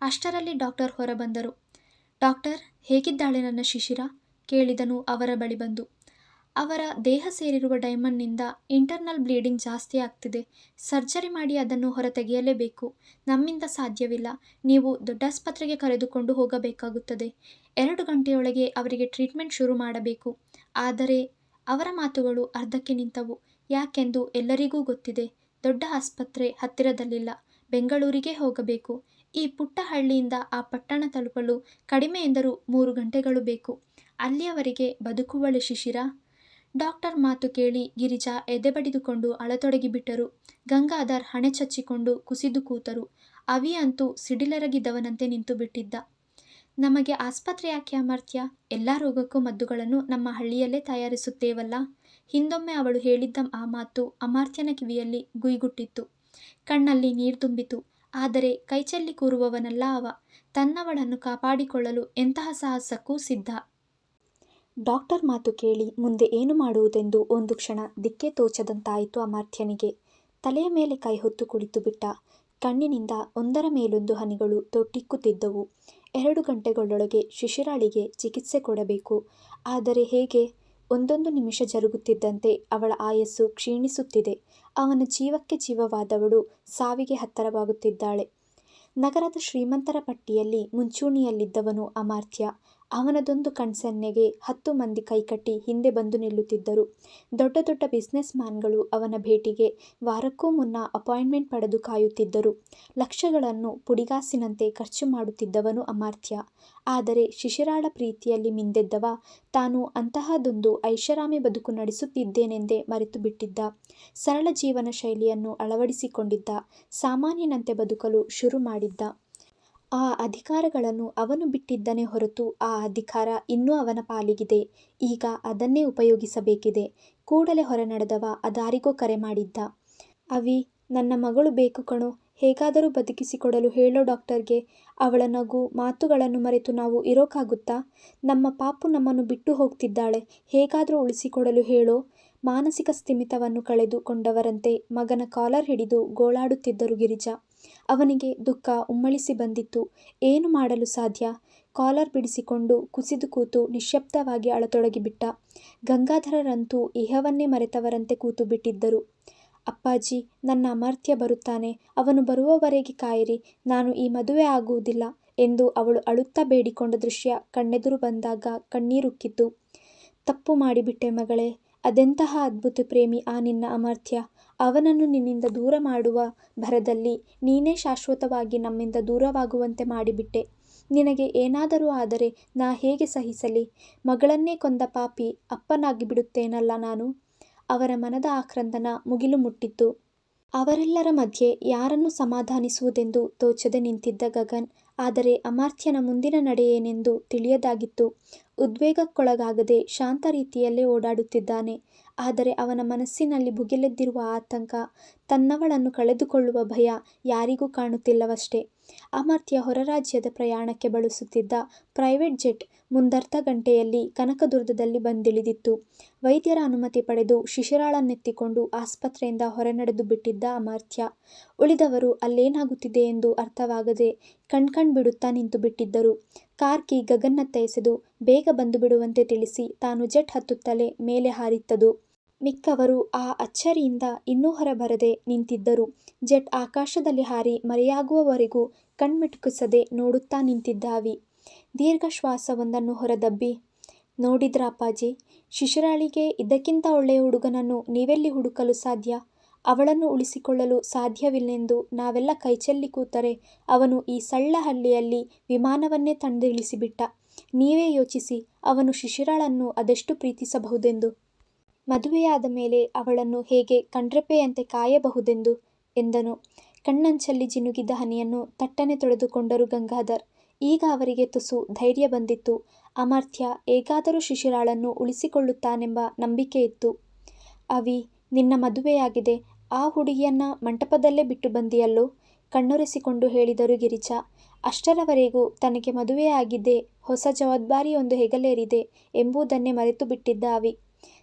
Speaker 1: ಅಷ್ಟರಲ್ಲಿ ಡಾಕ್ಟರ್ ಹೊರಬಂದರು. ಡಾಕ್ಟರ್, ಹೇಗಿದ್ದಾಳೆ ನನ್ನ ಶಿಶಿರ? ಕೇಳಿದನು ಅವರ ಬಳಿ ಬಂದು. ಅವರ ದೇಹ ಸೇರಿರುವ ಡೈಮಂಡ್ನಿಂದ ಇಂಟರ್ನಲ್ ಬ್ಲೀಡಿಂಗ್ ಜಾಸ್ತಿ ಆಗ್ತಿದೆ. ಸರ್ಜರಿ ಮಾಡಿ ಅದನ್ನು ಹೊರತೆಗೆಯಲೇಬೇಕು. ನಮ್ಮಿಂದ ಸಾಧ್ಯವಿಲ್ಲ. ನೀವು ದೊಡ್ಡಾಸ್ಪತ್ರೆಗೆ ಕರೆದುಕೊಂಡು ಹೋಗಬೇಕಾಗುತ್ತದೆ. ಎರಡು ಗಂಟೆಯೊಳಗೆ ಅವರಿಗೆ ಟ್ರೀಟ್ಮೆಂಟ್ ಶುರು ಮಾಡಬೇಕು. ಆದರೆ ಅವರ ಮಾತುಗಳು ಅರ್ಧಕ್ಕೆ ನಿಂತವು. ಯಾಕೆಂದು ಎಲ್ಲರಿಗೂ ಗೊತ್ತಿದೆ. ದೊಡ್ಡ ಆಸ್ಪತ್ರೆ ಹತ್ತಿರದಲ್ಲಿಲ್ಲ. ಬೆಂಗಳೂರಿಗೆ ಹೋಗಬೇಕು. ಈ ಪುಟ್ಟ ಹಳ್ಳಿಯಿಂದ ಆ ಪಟ್ಟಣ ತಲುಪಲು ಕಡಿಮೆ ಎಂದರೂ ಮೂರು ಗಂಟೆಗಳು ಬೇಕು. ಅಲ್ಲಿಯವರೆಗೆ ಬದುಕುವಳೆ ಶಿಶಿರ? ಡಾಕ್ಟರ್ ಮಾತು ಕೇಳಿ ಗಿರಿಜಾ ಎದೆ ಬಡಿದುಕೊಂಡು ಅಳತೊಡಗಿಬಿಟ್ಟರು. ಗಂಗಾಧರ್ ಹಣೆ ಚಚ್ಚಿಕೊಂಡು ಕುಸಿದು ಕೂತರು. ಅವಿ ಅಂತೂ ಸಿಡಿಲೆರಗಿದವನಂತೆ ನಿಂತುಬಿಟ್ಟಿದ್ದ. ನಮಗೆ ಆಸ್ಪತ್ರೆ ಯಾಕೆ ಅಮರ್ಥ್ಯ ಎಲ್ಲ ರೋಗಕ್ಕೂ ಮದ್ದುಗಳನ್ನು ನಮ್ಮ ಹಳ್ಳಿಯಲ್ಲೇ ತಯಾರಿಸುತ್ತೇವಲ್ಲ. ಹಿಂದೊಮ್ಮೆ ಅವಳು ಹೇಳಿದ್ದ ಆ ಮಾತು ಅಮರ್ತ್ಯನ ಕಿವಿಯಲ್ಲಿ ಗುಯ್ಗುಟ್ಟಿತ್ತು ಕಣ್ಣಲ್ಲಿ ನೀರು ತುಂಬಿತು. ಆದರೆ ಕೈಚೆಲ್ಲಿ ಕೂರುವವನಲ್ಲ ಅವ. ತನ್ನವಳನ್ನು ಕಾಪಾಡಿಕೊಳ್ಳಲು ಎಂತಹ ಸಾಹಸಕ್ಕೂ ಸಿದ್ಧ. ಡಾಕ್ಟರ್ ಮಾತು ಕೇಳಿ ಮುಂದೆ ಏನು ಮಾಡುವುದೆಂದು ಒಂದು ಕ್ಷಣ ದಿಕ್ಕೆ ತೋಚದಂತಾಯಿತು ಅಮಾತ್ಯನಿಗೆ. ತಲೆಯ ಮೇಲೆ ಕೈ ಹೊತ್ತು ಕುಳಿತು ಕುಳಿತುಬಿಟ್ಟ. ಕಣ್ಣಿನಿಂದ ಒಂದರ ಮೇಲೊಂದು ಹನಿಗಳು ತೊಟ್ಟಿಕ್ಕುತ್ತಿದ್ದವು. ಎರಡು ಗಂಟೆಗಳೊಳಗೆ ಶಿಶಿರಾಳಿಗೆ ಚಿಕಿತ್ಸೆ ಕೊಡಬೇಕು. ಆದರೆ ಹೇಗೆ? ಒಂದೊಂದು ನಿಮಿಷ ಜರುಗುತ್ತಿದ್ದಂತೆ ಅವಳ ಆಯಸ್ಸು ಕ್ಷೀಣಿಸುತ್ತಿದೆ. ಅವನ ಜೀವಕ್ಕೆ ಜೀವವಾದವಳು ಸಾವಿಗೆ ಹತ್ತರವಾಗುತ್ತಿದ್ದಾಳೆ ನಗರದ ಶ್ರೀಮಂತರ ಪಟ್ಟಿಯಲ್ಲಿ ಮುಂಚೂಣಿಯಲ್ಲಿದ್ದವನು ಅಮಾತ್ಯ. ಅವನದೊಂದು ಕಣ್ಸನ್ನೆಗೆ ಹತ್ತು ಮಂದಿ ಕೈಕಟ್ಟಿ ಹಿಂದೆ ಬಂದು ನಿಲ್ಲುತ್ತಿದ್ದರು. ದೊಡ್ಡ ದೊಡ್ಡ ಬಿಸ್ನೆಸ್ ಮ್ಯಾನ್ಗಳು ಅವನ ಭೇಟಿಗೆ ವಾರಕ್ಕೂ ಮುನ್ನ ಅಪಾಯಿಂಟ್ಮೆಂಟ್ ಪಡೆದು ಕಾಯುತ್ತಿದ್ದರು. ಲಕ್ಷಗಳನ್ನು ಪುಡಿಗಾಸಿನಂತೆ ಖರ್ಚು ಮಾಡುತ್ತಿದ್ದವನು ಅಮಾರ್ಥ್ಯ ಆದರೆ ಶಿಶಿರಾಳ ಪ್ರೀತಿಯಲ್ಲಿ ಮಿಂದೆದ್ದವ ತಾನು ಅಂತಹದೊಂದು ಐಷಾರಾಮಿ ಬದುಕು ನಡೆಸುತ್ತಿದ್ದೇನೆಂದೇ ಮರೆತುಬಿಟ್ಟಿದ್ದ. ಸರಳ ಜೀವನ ಶೈಲಿಯನ್ನು ಅಳವಡಿಸಿಕೊಂಡಿದ್ದ. ಸಾಮಾನ್ಯನಂತೆ ಬದುಕಲು ಶುರು ಮಾಡಿದ್ದ. ಆ ಅಧಿಕಾರಗಳನ್ನು ಅವನು ಬಿಟ್ಟಿದ್ದನೇ ಹೊರತು ಆ ಅಧಿಕಾರ ಇನ್ನೂ ಅವನ ಪಾಲಿಗಿದೆ. ಈಗ ಅದನ್ನೇ ಉಪಯೋಗಿಸಬೇಕಿದೆ. ಕೂಡಲೇ ಹೊರನಡೆದವ ಅದಾರಿಗೋ ಕರೆ ಮಾಡಿದ್ದ. ಅವಿ, ನನ್ನ ಮಗಳು ಬೇಕು ಕಣೋ. ಹೇಗಾದರೂ ಬದುಕಿಸಿಕೊಡಲು ಹೇಳೋ ಡಾಕ್ಟರ್ಗೆ. ಅವಳ ನಗು, ಮಾತುಗಳನ್ನು ಮರೆತು ನಾವು ಇರೋಕ್ಕಾಗುತ್ತಾ? ನಮ್ಮ ಪಾಪು ನಮ್ಮನ್ನು ಬಿಟ್ಟು ಹೋಗ್ತಿದ್ದಾಳೆ. ಹೇಗಾದರೂ ಉಳಿಸಿಕೊಡಲು ಹೇಳೋ. ಮಾನಸಿಕ ಸ್ಥಿಮಿತವನ್ನು ಕಳೆದುಕೊಂಡವರಂತೆ ಮಗನ ಕಾಲರ್ ಹಿಡಿದು ಗೋಳಾಡುತ್ತಿದ್ದರು ಗಿರಿಜಾ. ಅವನಿಗೆ ದುಃಖ ಉಮ್ಮಳಿಸಿ ಬಂದಿತ್ತು. ಏನು ಮಾಡಲು ಸಾಧ್ಯ? ಕಾಲರ್ ಬಿಡಿಸಿಕೊಂಡು ಕುಸಿದು ಕೂತು ನಿಶ್ಶಬ್ದವಾಗಿ ಅಳತೊಡಗಿಬಿಟ್ಟ. ಗಂಗಾಧರರಂತೂ ಇಹವನ್ನೇ ಮರೆತವರಂತೆ ಕೂತು ಬಿಟ್ಟಿದ್ದರು ಅಪ್ಪಾಜಿ, ನನ್ನ ಅಮರ್ಥ್ಯ ಬರುತ್ತಾನೆ. ಅವನು ಬರುವವರೆಗೆ ಕಾಯಿರಿ. ನಾನು ಈ ಮದುವೆ ಆಗುವುದಿಲ್ಲ ಎಂದು ಅವಳು ಅಳುತ್ತಾ ಬೇಡಿಕೊಂಡ ದೃಶ್ಯ ಕಣ್ಣೆದುರು ಬಂದಾಗ ಕಣ್ಣೀರುಕ್ಕಿತು. ತಪ್ಪು ಮಾಡಿಬಿಟ್ಟೆ ಮಗಳೇ. ಅದೆಂತಹ ಅದ್ಭುತ ಪ್ರೇಮಿ ಆ ನಿನ್ನ ಅಮಾತ್ಯ. ಅವನನ್ನು ನಿನ್ನಿಂದ ದೂರ ಮಾಡುವ ಭರದಲ್ಲಿ ನೀನೇ ಶಾಶ್ವತವಾಗಿ ನಮ್ಮಿಂದ ದೂರವಾಗುವಂತೆ ಮಾಡಿಬಿಟ್ಟೆ. ನಿನಗೆ ಏನಾದರೂ ಆದರೆ ನಾ ಹೇಗೆ ಸಹಿಸಲಿ? ಮಗಳನ್ನೇ ಕೊಂದ ಪಾಪಿ ಅಪ್ಪನಾಗಿ ಬಿಡುತ್ತೇನಲ್ಲ ನಾನು? ಅವರ ಮನದ ಆಕ್ರಂದನ ಮುಗಿಲು ಮುಟ್ಟಿತ್ತು. ಅವರೆಲ್ಲರ ಮಧ್ಯೆ ಯಾರನ್ನು ಸಮಾಧಾನಿಸುವುದೆಂದು ತೋಚದೆ ನಿಂತಿದ್ದ ಗಗನ್. ಆದರೆ ಅಮಾರ್ಥ್ಯನ ಮುಂದಿನ ನಡೆಯೇನೆಂದು ತಿಳಿಯದಾಗಿತ್ತು. ಉದ್ವೇಗಕ್ಕೊಳಗಾಗದೆ ಶಾಂತ ರೀತಿಯಲ್ಲೇ ಓಡಾಡುತ್ತಿದ್ದಾನೆ. ಆದರೆ ಅವನ ಮನಸ್ಸಿನಲ್ಲಿ ಭುಗಿಲೆದ್ದಿರುವ ಆತಂಕ, ತನ್ನವಳನ್ನು ಕಳೆದುಕೊಳ್ಳುವ ಭಯ ಯಾರಿಗೂ ಕಾಣುತ್ತಿಲ್ಲವಷ್ಟೇ. ಅಮರ್ತ್ಯ ಹೊರರಾಜ್ಯದ ಪ್ರಯಾಣಕ್ಕೆ ಬಳಸುತ್ತಿದ್ದ ಪ್ರೈವೇಟ್ ಜೆಟ್ ಮುಂದರ್ಧ ಗಂಟೆಯಲ್ಲಿ ಕನಕದುರ್ಗದಲ್ಲಿ ಬಂದಿಳಿದಿತ್ತು. ವೈದ್ಯರ ಅನುಮತಿ ಪಡೆದು ಶಿಶಿರಾಳನ್ನೆತ್ತಿಕೊಂಡು ಆಸ್ಪತ್ರೆಯಿಂದ ಹೊರನಡೆದು ಬಿಟ್ಟಿದ್ದ ಅಮರ್ಥ್ಯ ಉಳಿದವರು ಅಲ್ಲೇನಾಗುತ್ತಿದೆ ಎಂದು ಅರ್ಥವಾಗದೆ ಕಣ್ಕಣ್ ಬಿಡುತ್ತಾ ನಿಂತುಬಿಟ್ಟಿದ್ದರು. ಕಾರ್ ಕೀ ಗಗನ್ನತ್ತ ಎಸೆದು ಬೇಗ ಬಂದುಬಿಡುವಂತೆ ತಿಳಿಸಿ ತಾನು ಜೆಟ್ ಹತ್ತುತ್ತಲೇ ಮೇಲೆ ಹಾರಿತ್ತದು. ಮಿಕ್ಕವರು ಆ ಅಚ್ಚರಿಯಿಂದ ಇನ್ನೂ ಹೊರಬರದೆ ನಿಂತಿದ್ದರು. ಜೆಟ್ ಆಕಾಶದಲ್ಲಿ ಹಾರಿ ಮರೆಯಾಗುವವರೆಗೂ ಕಣ್ಮಿಟುಕಿಸದೆ ನೋಡುತ್ತಾ ನಿಂತಿದ್ದ ಅವಿ, ದೀರ್ಘಶ್ವಾಸವೊಂದನ್ನು ಹೊರದಬ್ಬಿ, ನೋಡಿದ್ರ ಅಪ್ಪಾಜಿ, ಶಿಶುರಾಳಿಗೆ ಇದಕ್ಕಿಂತ ಒಳ್ಳೆಯ ಹುಡುಗನನ್ನು ನೀವೆಲ್ಲಿ ಹುಡುಕಲು ಸಾಧ್ಯ. ಅವಳನ್ನು ಉಳಿಸಿಕೊಳ್ಳಲು ಸಾಧ್ಯವಿಲ್ಲೆಂದು ನಾವೆಲ್ಲ ಕೈಚೆಲ್ಲಿ ಕೂತರೆ ಅವನು ಈ ಸಳ್ಳ ಹಳ್ಳಿಯಲ್ಲಿ ವಿಮಾನವನ್ನೇ ತಂದಿಳಿಸಿಬಿಟ್ಟ. ನೀವೇ ಯೋಚಿಸಿ ಅವನು ಶಿಶಿರಾಳನ್ನು ಅದೆಷ್ಟು ಪ್ರೀತಿಸಬಹುದೆಂದು. ಮದುವೆಯಾದ ಮೇಲೆ ಅವಳನ್ನು ಹೇಗೆ ಕಣ್ರೆಪೆಯಂತೆ ಕಾಯಬಹುದೆಂದು ಎಂದನು. ಕಣ್ಣಂಚಲ್ಲಿ ಜಿನುಗಿದ ಹನಿಯನ್ನು ತಟ್ಟನೆ ತೊಳೆದುಕೊಂಡರು ಗಂಗಾಧರ್. ಈಗ ಅವರಿಗೆ ತುಸು ಧೈರ್ಯ ಬಂದಿತ್ತು. ಅಮರ್ಥ್ಯ ಹೇಗಾದರೂ ಶಿಶಿರಾಳನ್ನು ಉಳಿಸಿಕೊಳ್ಳುತ್ತಾನೆಂಬ ನಂಬಿಕೆ ಇತ್ತು ಅವಿ, ನಿನ್ನ ಮದುವೆಯಾಗಿದೆ. ಆ ಹುಡುಗಿಯನ್ನ ಮಂಟಪದಲ್ಲೇ ಬಿಟ್ಟು ಬಂದಿಯಲ್ಲೋ ಕಣ್ಣೊರೆಸಿಕೊಂಡು ಹೇಳಿದರು ಗಿರಿಜ ಅಷ್ಟರವರೆಗೂ ತನಗೆ ಮದುವೆಯಾಗಿದೆ, ಹೊಸ ಜವಾಬ್ದಾರಿಯೊಂದು ಹೆಗಲೇರಿದೆ ಎಂಬುದನ್ನೇ ಮರೆತು ಬಿಟ್ಟಿದ್ದ ಅವಿ.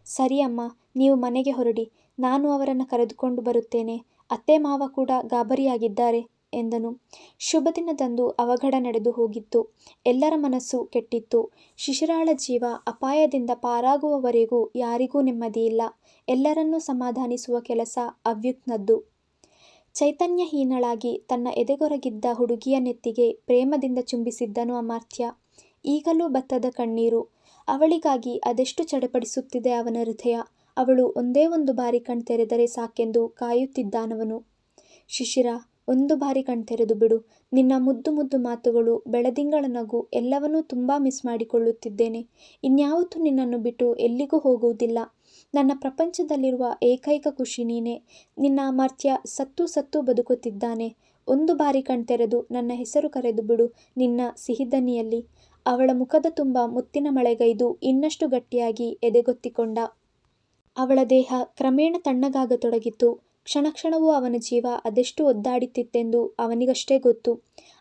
Speaker 1: ಸರಿ ಅಮ್ಮ, ನೀವು ಮನೆಗೆ ಹೊರಡಿ. ನಾನು ಅವರನ್ನು ಕರೆದುಕೊಂಡು ಬರುತ್ತೇನೆ. ಅತ್ತೆ ಮಾವ ಕೂಡ ಗಾಬರಿಯಾಗಿದ್ದಾರೆ ಎಂದನು. ಶುಭ ದಿನದಂದು ಅವಘಡ ನಡೆದು ಹೋಗಿತ್ತು. ಎಲ್ಲರ ಮನಸ್ಸು ಕೆಟ್ಟಿತ್ತು. ಶಿಶಿರಾಳ ಜೀವ ಅಪಾಯದಿಂದ ಪಾರಾಗುವವರೆಗೂ ಯಾರಿಗೂ ನೆಮ್ಮದಿಯಿಲ್ಲ. ಎಲ್ಲರನ್ನೂ ಸಮಾಧಾನಿಸುವ ಕೆಲಸ ಅವ್ಯುಕ್ನದ್ದು ಚೈತನ್ಯಹೀನಳಾಗಿ ತನ್ನ ಎದೆಗೊರಗಿದ್ದ ಹುಡುಗಿಯ ನೆತ್ತಿಗೆ ಪ್ರೇಮದಿಂದ ಚುಂಬಿಸಿದ್ದನು ಅಮಾರ್ಥ್ಯ ಈಗಲೂ ಬತ್ತದ ಕಣ್ಣೀರು. ಅವಳಿಗಾಗಿ ಅದೆಷ್ಟು ಚಡಪಡಿಸುತ್ತಿದೆ ಅವನ ಹೃದಯ. ಅವಳು ಒಂದೇ ಒಂದು ಬಾರಿ ಕಣ್ ತೆರೆದರೆ ಸಾಕೆಂದು ಕಾಯುತ್ತಿದ್ದಾನವನು. ಶಿಶಿರಾ, ಒಂದು ಬಾರಿ ಕಣ್ತೆರೆದು ಬಿಡು. ನಿನ್ನ ಮುದ್ದು ಮುದ್ದು ಮಾತುಗಳು, ಬೆಳದಿಂಗಳ ನಗು ಎಲ್ಲವನ್ನೂ ತುಂಬ ಮಿಸ್ ಮಾಡಿಕೊಳ್ಳುತ್ತಿದ್ದೇನೆ. ಇನ್ಯಾವತ್ತೂ ನಿನ್ನನ್ನು ಬಿಟ್ಟು ಎಲ್ಲಿಗೂ ಹೋಗುವುದಿಲ್ಲ. ನನ್ನ ಪ್ರಪಂಚದಲ್ಲಿರುವ ಏಕೈಕ ಖುಷಿ ನೀನೇ. ನಿನ್ನ ಅಮರ್ತ್ಯ ಸತ್ತು ಸತ್ತು ಬದುಕುತ್ತಿದ್ದಾನೆ. ಒಂದು ಬಾರಿ ಕಣ್ತೆರೆದು ನನ್ನ ಹೆಸರು ಕರೆದು ಬಿಡು ನಿನ್ನ ಸಿಹಿದನಿಯಲ್ಲಿ. ಅವಳ ಮುಖದ ತುಂಬ ಮುತ್ತಿನ ಮಳೆಗೈದು ಇನ್ನಷ್ಟು ಗಟ್ಟಿಯಾಗಿ ಎದೆಗೊತ್ತಿಕೊಂಡ. ಅವಳ ದೇಹ ಕ್ರಮೇಣ ತಣ್ಣಗಾಗತೊಡಗಿತು. ಕ್ಷಣ ಕ್ಷಣವೂ ಅವನ ಜೀವ ಅದೆಷ್ಟು ಒದ್ದಾಡಿತ್ತಿತ್ತೆಂದು ಅವನಿಗಷ್ಟೇ ಗೊತ್ತು.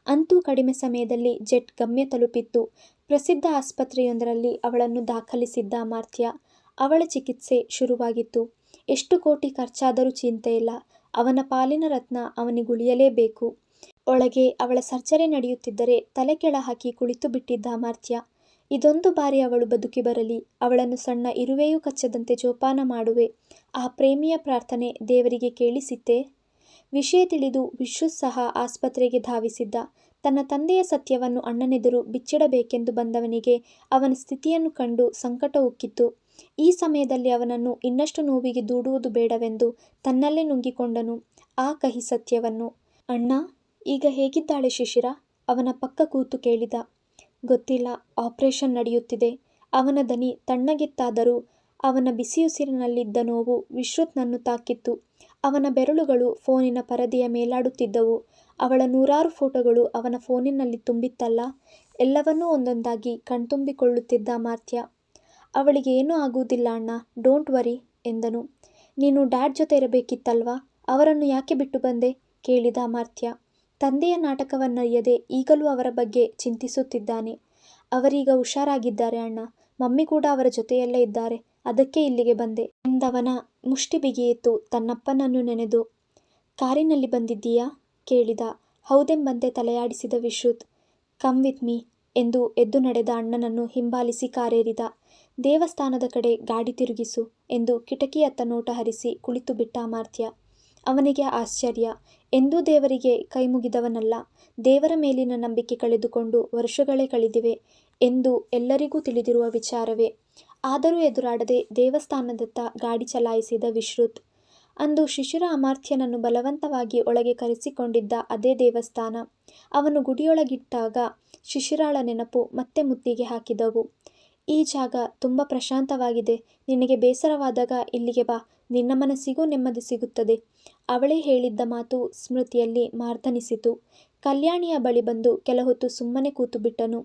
Speaker 1: ಅಂತೂ ಕಡಿಮೆ ಸಮಯದಲ್ಲಿ ಜೆಟ್ ಗಮ್ಯ ತಲುಪಿತ್ತು. ಪ್ರಸಿದ್ಧ ಆಸ್ಪತ್ರೆಯೊಂದರಲ್ಲಿ ಅವಳನ್ನು ದಾಖಲಿಸಿದ್ದ ಅಮರ್ತ್ಯ. ಅವಳ ಚಿಕಿತ್ಸೆ ಶುರುವಾಗಿತ್ತು. ಎಷ್ಟು ಕೋಟಿ ಖರ್ಚಾದರೂ ಚಿಂತೆ ಇಲ್ಲ ಅವನ ಪಾಲಿನ ರತ್ನ ಅವನಿಗುಳಿಯಲೇಬೇಕು. ಒಳಗೆ ಅವಳ ಸರ್ಜರಿ ನಡೆಯುತ್ತಿದ್ದರೆ ತಲೆ ಕೆಳಹಾಕಿ ಕುಳಿತುಬಿಟ್ಟಿದ್ದ ಅಮರ್ತ್ಯ. ಇದೊಂದು ಬಾರಿ ಅವಳು ಬದುಕಿ ಬರಲಿ. ಅವಳನ್ನು ಸಣ್ಣ ಇರುವೆಯೂ ಕಚ್ಚದಂತೆ ಜೋಪಾನ ಮಾಡುವೆ. ಆ ಪ್ರೇಮಿಯ ಪ್ರಾರ್ಥನೆ ದೇವರಿಗೆ ಕೇಳಿಸಿತ್ತೆ ವಿಷಯ ತಿಳಿದು ವಿಶ್ವ ಸಹ ಆಸ್ಪತ್ರೆಗೆ ಧಾವಿಸಿದ್ದ. ತನ್ನ ತಂದೆಯ ಸತ್ಯವನ್ನು ಅಣ್ಣನೆದುರು ಬಿಚ್ಚಿಡಬೇಕೆಂದು ಬಂದವನಿಗೆ ಅವನ ಸ್ಥಿತಿಯನ್ನು ಕಂಡು ಸಂಕಟ ಉಕ್ಕಿತ್ತು ಈ ಸಮಯದಲ್ಲಿ ಅವನನ್ನು ಇನ್ನಷ್ಟು ನೋವಿಗೆ ದೂಡುವುದು ಬೇಡವೆಂದು ತನ್ನಲ್ಲೇ ನುಂಗಿಕೊಂಡನು ಆ ಕಹಿ ಸತ್ಯವನ್ನು. ಅಣ್ಣ, ಈಗ ಹೇಗಿದ್ದಾಳೆ ಶಿಶಿರ ಅವನ ಪಕ್ಕ ಕೂತು ಕೇಳಿದ. ಗೊತ್ತಿಲ್ಲ. ಆಪರೇಷನ್ ನಡೆಯುತ್ತಿದೆ. ಅವನ ದನಿ ತಣ್ಣಗಿತ್ತಾದರೂ ಅವನ ಬಿಸಿಯುಸಿರಿನಲ್ಲಿದ್ದ ನೋವು ವಿಶ್ರುತ್ನನ್ನು ತಾಕಿತ್ತು ಅವನ ಬೆರಳುಗಳು ಫೋನಿನ ಪರದೆಯ ಮೇಲಾಡುತ್ತಿದ್ದವು. ಅವಳ ನೂರಾರು ಫೋಟೋಗಳು ಅವನ ಫೋನಿನಲ್ಲಿ ತುಂಬಿತ್ತಲ್ಲ. ಎಲ್ಲವನ್ನೂ ಒಂದೊಂದಾಗಿ ಕಣ್ತುಂಬಿಕೊಳ್ಳುತ್ತಿದ್ದ ಮಾತ್ಯ ಅವಳಿಗೆ ಏನೂ ಆಗುವುದಿಲ್ಲ ಅಣ್ಣ ಡೋಂಟ್ ವರಿ ಎಂದನು. ನೀನು ಡ್ಯಾಡ್ ಜೊತೆ ಇರಬೇಕಿತ್ತಲ್ವಾ, ಅವರನ್ನು ಯಾಕೆ ಬಿಟ್ಟು ಬಂದೆ ಕೇಳಿದ ಅಮರ್ತ್ಯ. ತಂದೆಯ ನಾಟಕವನ್ನರಿಯದೆ ಈಗಲೂ ಅವರ ಬಗ್ಗೆ ಚಿಂತಿಸುತ್ತಿದ್ದಾನೆ. ಅವರೀಗ ಹುಷಾರಾಗಿದ್ದಾರೆ ಅಣ್ಣ ಮಮ್ಮಿ ಕೂಡ ಅವರ ಜೊತೆಯಲ್ಲೇ ಇದ್ದಾರೆ. ಅದಕ್ಕೆ ಇಲ್ಲಿಗೆ ಬಂದೆ ಎಂದವನ ಮುಷ್ಟಿ ಬಿಗಿಯಿತು ತನ್ನಪ್ಪನನ್ನು ನೆನೆದು. ಕಾರಿನಲ್ಲಿ ಬಂದಿದ್ದೀಯಾ ಕೇಳಿದ. ಹೌದೆಂಬಂತೆ ತಲೆಯಾಡಿಸಿದ ವಿಶ್ರುತ್. ಕಮ್ ವಿತ್ ಮೀ ಎಂದು ಎದ್ದು ನಡೆದ ಅಣ್ಣನನ್ನು ಹಿಂಬಾಲಿಸಿ ಕಾರೇರಿದ. ದೇವಸ್ಥಾನದ ಕಡೆ ಗಾಡಿ ತಿರುಗಿಸು ಎಂದು ಕಿಟಕಿಯತ್ತ ನೋಟ ಹರಿಸಿ ಕುಳಿತುಬಿಟ್ಟ ಅಮರ್ತ್ಯ. ಅವನಿಗೆ ಆಶ್ಚರ್ಯ. ಎಂದೂ ದೇವರಿಗೆ ಕೈಮುಗಿದವನಲ್ಲ. ದೇವರ ಮೇಲಿನ ನಂಬಿಕೆ ಕಳೆದುಕೊಂಡು ವರ್ಷಗಳೇ ಕಳೆದಿವೆ ಎಂದು ಎಲ್ಲರಿಗೂ ತಿಳಿದಿರುವ ವಿಚಾರವೇ. ಆದರೂ ಎದುರಾಡದೆ ದೇವಸ್ಥಾನದತ್ತ ಗಾಡಿ ಚಲಾಯಿಸಿದ ವಿಶ್ರುತ್. ಅಂದು ಶಿಶಿರ ಅಮಾರ್ಥ್ಯನನ್ನು ಬಲವಂತವಾಗಿ ಒಳಗೆ ಕರೆಸಿಕೊಂಡಿದ್ದ ಅದೇ ದೇವಸ್ಥಾನ. ಅವನು ಗುಡಿಯೊಳಗಿಟ್ಟಾಗ ಶಿಶಿರಾಳ ನೆನಪು ಮತ್ತೆ ಮುತ್ತಿಗೆ ಹಾಕಿದವು. ಈ ಜಾಗ ತುಂಬ ಪ್ರಶಾಂತವಾಗಿದೆ. ನಿನಗೆ ಬೇಸರವಾದಾಗ ಇಲ್ಲಿಗೆ ಬಾ, ನಿನ್ನ ಮನಸ್ಸಿಗೂ ನೆಮ್ಮದಿ ಸಿಗುತ್ತದೆ. ಅವಳೇ ಹೇಳಿದ್ದ ಮಾತು ಸ್ಮೃತಿಯಲ್ಲಿ ಮಾರ್ತನಿಸಿತು ಕಲ್ಯಾಣಿಯ ಬಳಿ ಬಂದು ಕೆಲಹೊತ್ತು ಸುಮ್ಮನೆ ಕೂತುಬಿಟ್ಟನು.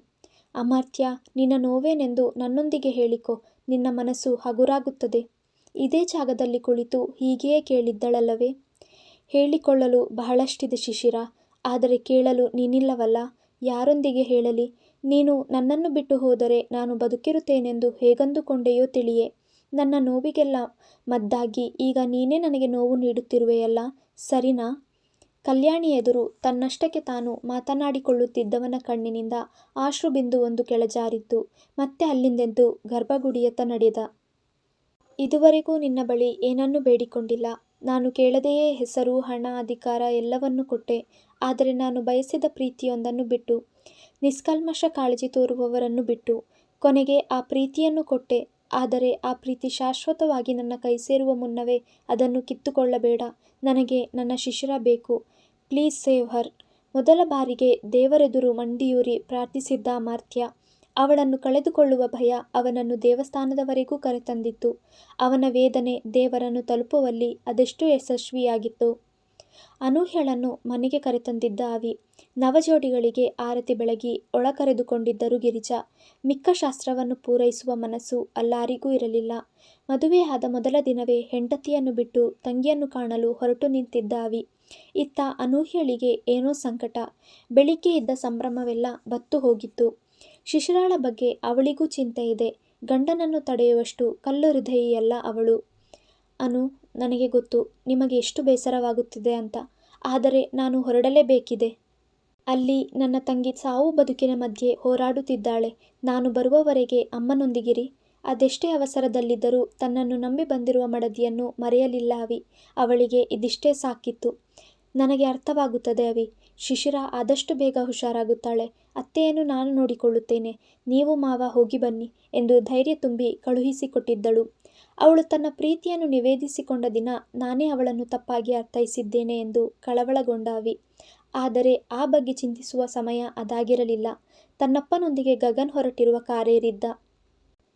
Speaker 1: ಅಮರ್ತ್ಯ, ನಿನ್ನ ನೋವೇನೆಂದು ನನ್ನೊಂದಿಗೆ ಹೇಳಿಕೋ, ನಿನ್ನ ಮನಸ್ಸು ಹಗುರಾಗುತ್ತದೆ. ಇದೇ ಜಾಗದಲ್ಲಿ ಕುಳಿತು ಹೀಗೆಯೇ ಕೇಳಿದ್ದಳಲ್ಲವೇ? ಹೇಳಿಕೊಳ್ಳಲು ಬಹಳಷ್ಟಿದೆ ಶಿಶಿರ ಆದರೆ ಕೇಳಲು ನೀನಿಲ್ಲವಲ್ಲ? ಯಾರೊಂದಿಗೆ ಹೇಳಲಿ? ನೀನು ನನ್ನನ್ನು ಬಿಟ್ಟು ಹೋದರೆ ನಾನು ಬದುಕಿರುತ್ತೇನೆಂದು ಹೇಗಂದುಕೊಂಡೆಯೋ ತಿಳಿಯೆ. ನನ್ನ ನೋವಿಗೆಲ್ಲ ಮದ್ದಾಗಿ ಈಗ ನೀನೇ ನನಗೆ ನೋವು ನೀಡುತ್ತಿರುವೆಯಲ್ಲ? ಸರಿನಾ? ಕಲ್ಯಾಣಿ ಎದುರು ತನ್ನಷ್ಟಕ್ಕೆ ತಾನು ಮಾತನಾಡಿಕೊಳ್ಳುತ್ತಿದ್ದವನ ಕಣ್ಣಿನಿಂದ ಅಶ್ರುಬಿಂದುವೊಂದು ಕೆಳಜಾರಿತ್ತು. ಮತ್ತೆ ಅಲ್ಲಿಂದೆದ್ದು ಗರ್ಭಗುಡಿಯತ್ತ ನಡೆದ. ಇದುವರೆಗೂ ನಿನ್ನ ಬಳಿ ಏನನ್ನೂ ಬೇಡಿಕೊಂಡಿಲ್ಲ. ನಾನು ಕೇಳದೆಯೇ ಹೆಸರು, ಹಣ, ಅಧಿಕಾರ ಎಲ್ಲವನ್ನೂ ಕೊಟ್ಟೆ. ಆದರೆ ನಾನು ಬಯಸಿದ ಪ್ರೀತಿಯೊಂದನ್ನು ಬಿಟ್ಟು, ನಿಷ್ಕಲ್ಮಶ ಕಾಳಜಿ ತೋರುವವರನ್ನು ಬಿಟ್ಟು, ಕೊನೆಗೆ ಆ ಪ್ರೀತಿಯನ್ನು ಕೊಟ್ಟೆ. ಆದರೆ ಆ ಪ್ರೀತಿ ಶಾಶ್ವತವಾಗಿ ನನ್ನ ಕೈ ಸೇರುವ ಮುನ್ನವೇ ಅದನ್ನು ಕಿತ್ತುಕೊಳ್ಳಬೇಡ. ನನಗೆ ನನ್ನ ಶಿಶಿರ ಬೇಕು. Please save her. ಮೊದಲ ಬಾರಿಗೆ ದೇವರೆದುರು ಮಂಡಿಯೂರಿ ಪ್ರಾರ್ಥಿಸಿದ್ದ ಮಾರ್ತ್ಯ ಅವಳನ್ನು ಕಳೆದುಕೊಳ್ಳುವ ಭಯ ಅವನನ್ನು ದೇವಸ್ಥಾನದವರೆಗೂ ಕರೆತಂದಿತ್ತು. ಅವನ ವೇದನೆ ದೇವರನ್ನು ತಲುಪುವಲ್ಲಿ ಅದೆಷ್ಟು ಯಶಸ್ವಿಯಾಗಿತ್ತು. ಅನೂಹ್ಯಳನ್ನು ಮನೆಗೆ ಕರೆತಂದಿದ್ದ ಅವಿ ನವಜೋಡಿಗಳಿಗೆ ಆರತಿ ಬೆಳಗಿ ಒಳ ಕರೆದುಕೊಂಡಿದ್ದರು ಗಿರಿಜಾ. ಮಿಕ್ಕ ಶಾಸ್ತ್ರವನ್ನು ಪೂರೈಸುವ ಮನಸ್ಸು ಅಲ್ಲಾರಿಗೂ ಇರಲಿಲ್ಲ. ಮದುವೆಯಾದ ಮೊದಲ ದಿನವೇ ಹೆಂಡತಿಯನ್ನು ಬಿಟ್ಟು ತಂಗಿಯನ್ನು ಕಾಣಲು ಹೊರಟು ನಿಂತಿದ್ದ ಅವಿ. ಇತ್ತ ಅನೂಹ್ಯಳಿಗೆ ಏನೋ ಸಂಕಟ. ಬೆಳಿಗ್ಗೆ ಇದ್ದ ಸಂಭ್ರಮವೆಲ್ಲ ಬತ್ತು ಹೋಗಿತ್ತು. ಶಿಶಿರಾಳ ಬಗ್ಗೆ ಅವಳಿಗೂ ಚಿಂತೆ ಇದೆ. ಗಂಡನನ್ನು ತಡೆಯುವಷ್ಟು ಕಲ್ಲು ಹೃದಯಿಯಲ್ಲ ಅವಳು. ಅನು ನನಗೆ ಗೊತ್ತು ನಿಮಗೆ ಎಷ್ಟು ಬೇಸರವಾಗುತ್ತಿದೆ ಅಂತ. ಆದರೆ ನಾನು ಹೊರಡಲೇಬೇಕಿದೆ. ಅಲ್ಲಿ ನನ್ನ ತಂಗಿ ಸಾವು ಬದುಕಿನ ಮಧ್ಯೆ ಹೋರಾಡುತ್ತಿದ್ದಾಳೆ. ನಾನು ಬರುವವರೆಗೆ ಅಮ್ಮನೊಂದಿಗಿರಿ. ಅದೆಷ್ಟೇ ಅವಸರದಲ್ಲಿದ್ದರೂ ತನ್ನನ್ನು ನಂಬಿ ಬಂದಿರುವ ಮಡದಿಯನ್ನು ಮರೆಯಲಿಲ್ಲ ಅವಿ. ಅವಳಿಗೆ ಇದಿಷ್ಟೇ ಸಾಕಿತ್ತು. ನನಗೆ ಅರ್ಥವಾಗುತ್ತದೆ ಅವಿ. ಶಿಶಿರ ಆದಷ್ಟು ಬೇಗ ಹುಷಾರಾಗುತ್ತಾಳೆ. ಅತ್ತೆಯನ್ನು ನಾನು ನೋಡಿಕೊಳ್ಳುತ್ತೇನೆ. ನೀವು ಮಾವ ಹೋಗಿ ಬನ್ನಿ ಎಂದು ಧೈರ್ಯ ತುಂಬಿ ಕಳುಹಿಸಿಕೊಟ್ಟಿದ್ದಳು. ಅವಳು ತನ್ನ ಪ್ರೀತಿಯನ್ನು ನಿವೇದಿಸಿಕೊಂಡ ದಿನ ನಾನೇ ಅವಳನ್ನು ತಪ್ಪಾಗಿ ಅರ್ಥೈಸಿದ್ದೇನೆ ಎಂದು ಕಳವಳಗೊಂಡಾವಿ ಆದರೆ ಆ ಬಗ್ಗೆ ಚಿಂತಿಸುವ ಸಮಯ ಅದಾಗಿರಲಿಲ್ಲ. ತನ್ನಪ್ಪನೊಂದಿಗೆ ಗಗನ್ ಹೊರಟಿರುವ ಕಾರೇರಿದ್ದ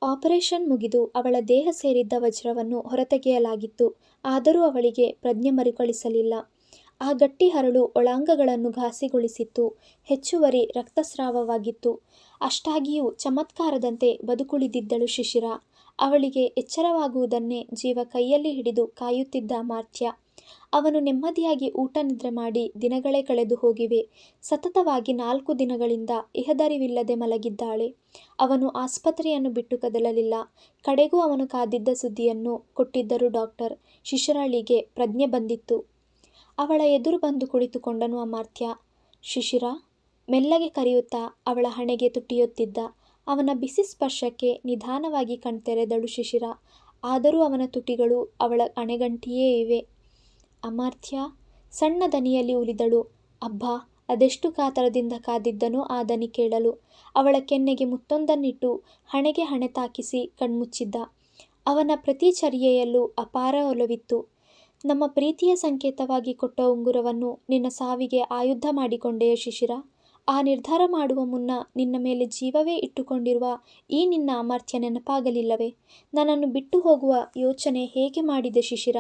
Speaker 1: ಆಪರೇಷನ್ ಮುಗಿದು ಅವಳ ದೇಹ ಸೇರಿದ್ದ ವಜ್ರವನ್ನು ಹೊರತೆಗೆಯಲಾಗಿತ್ತು. ಆದರೂ ಅವಳಿಗೆ ಪ್ರಜ್ಞೆ ಮರುಕಳಿಸಲಿಲ್ಲ. ಆ ಗಟ್ಟಿ ಹರಳು ಒಳಾಂಗಗಳನ್ನು ಘಾಸಿಗೊಳಿಸಿತ್ತು. ಹೆಚ್ಚುವರಿ ರಕ್ತಸ್ರಾವವಾಗಿತ್ತು. ಅಷ್ಟಾಗಿಯೂ ಚಮತ್ಕಾರದಂತೆ ಬದುಕುಳಿದಿದ್ದಳು ಶಿಶಿರ. ಅವಳಿಗೆ ಎಚ್ಚರವಾಗುವುದನ್ನೇ ಜೀವ ಕೈಯಲ್ಲಿ ಹಿಡಿದು ಕಾಯುತ್ತಿದ್ದ ಮಾರ್ತ್ಯ. ಅವನು ನೆಮ್ಮದಿಯಾಗಿ ಊಟ ನಿದ್ರೆ ಮಾಡಿ ದಿನಗಳೇ ಕಳೆದು ಹೋಗಿವೆ. ಸತತವಾಗಿ ನಾಲ್ಕು ದಿನಗಳಿಂದ ಇಹದರಿವಿಲ್ಲದೆ ಮಲಗಿದ್ದಾಳೆ. ಅವನು ಆಸ್ಪತ್ರೆಯನ್ನು ಬಿಟ್ಟು ಕದಲಲಿಲ್ಲ. ಕಡೆಗೂ ಅವನು ಕಾದಿದ್ದ ಸುದ್ದಿಯನ್ನು ಕೊಟ್ಟಿದ್ದರು ಡಾಕ್ಟರ್. ಶಿಶಿರಾಳಿಗೆ ಪ್ರಜ್ಞೆ ಬಂದಿತ್ತು. ಅವಳ ಎದುರು ಬಂದು ಕುಳಿತುಕೊಂಡನು ಅಮಾರ್ಥ್ಯ ಶಿಶಿರ, ಮೆಲ್ಲಗೆ ಕರೆಯುತ್ತಾ ಅವಳ ಹಣೆಗೆ ತುಟಿಯೊತ್ತಿದ್ದ. ಅವನ ಬಿಸಿ ಸ್ಪರ್ಶಕ್ಕೆ ನಿಧಾನವಾಗಿ ಕಣ್ತೆರೆದಳು ಶಿಶಿರ. ಆದರೂ ಅವನ ತುಟಿಗಳು ಅವಳ ಅಣೆಗಂಟಿಯೇ ಇವೆ. ಅಮಾರ್ಥ್ಯ, ಸಣ್ಣ ದನಿಯಲ್ಲಿ ಉಲಿದಳು ಅಬ್ಬಾ, ಅದೆಷ್ಟು ಕಾತರದಿಂದ ಕಾದಿದ್ದನೋ ಆ ದನಿ ಕೇಳಲು. ಅವಳ ಕೆನ್ನೆಗೆ ಮುತ್ತೊಂದನ್ನಿಟ್ಟು ಹಣೆಗೆ ಹಣೆ ತಾಕಿಸಿ ಕಣ್ಮುಚ್ಚಿದ್ದ. ಅವನ ಪ್ರತಿ ಚರ್ಯೆಯಲ್ಲೂ ಅಪಾರ ಒಲವಿತ್ತು. ನಮ್ಮ ಪ್ರೀತಿಯ ಸಂಕೇತವಾಗಿ ಕೊಟ್ಟ ಉಂಗುರವನ್ನು ನಿನ್ನ ಸಾವಿಗೆ ಆಯುಧ ಮಾಡಿಕೊಂಡೆಯ ಶಿಶಿರ? ಆ ನಿರ್ಧಾರ ಮಾಡುವ ಮುನ್ನ ನಿನ್ನ ಮೇಲೆ ಜೀವವೇ ಇಟ್ಟುಕೊಂಡಿರುವ ಈ ನಿನ್ನ ಅಮರ್ಥ್ಯ ನೆನಪಾಗಲಿಲ್ಲವೇ? ನನ್ನನ್ನು ಬಿಟ್ಟು ಹೋಗುವ ಯೋಚನೆ ಹೇಗೆ ಮಾಡಿದೆ ಶಿಶಿರ?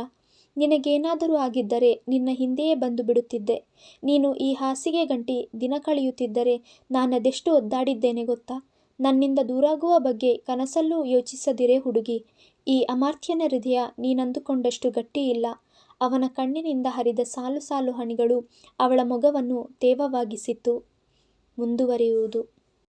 Speaker 1: ನಿನಗೇನಾದರೂ ಆಗಿದ್ದರೆ ನಿನ್ನ ಹಿಂದೆಯೇ ಬಂದು ಬಿಡುತ್ತಿದ್ದೆ. ನೀನು ಈ ಹಾಸಿಗೆ ಗಂಟಿ ದಿನ ಕಳೆಯುತ್ತಿದ್ದರೆ ನಾನದೆಷ್ಟು ಒದ್ದಾಡಿದ್ದೇನೆ ಗೊತ್ತಾ? ನನ್ನಿಂದ ದೂರಾಗುವ ಬಗ್ಗೆ ಕನಸಲ್ಲೂ ಯೋಚಿಸದಿರೇ ಹುಡುಗಿ. ಈ ಅಮಾರ್ಥ್ಯನ ಹೃದಯ ನೀನಂದುಕೊಂಡಷ್ಟು ಗಟ್ಟಿ ಇಲ್ಲ. ಅವನ ಕಣ್ಣಿನಿಂದ ಹರಿದ ಸಾಲು ಸಾಲು ಹನಿಗಳು ಅವಳ ಮೊಗವನ್ನು ತೇವವಾಗಿಸಿತ್ತು. ಮುಂದುವರಿಯುವುದು.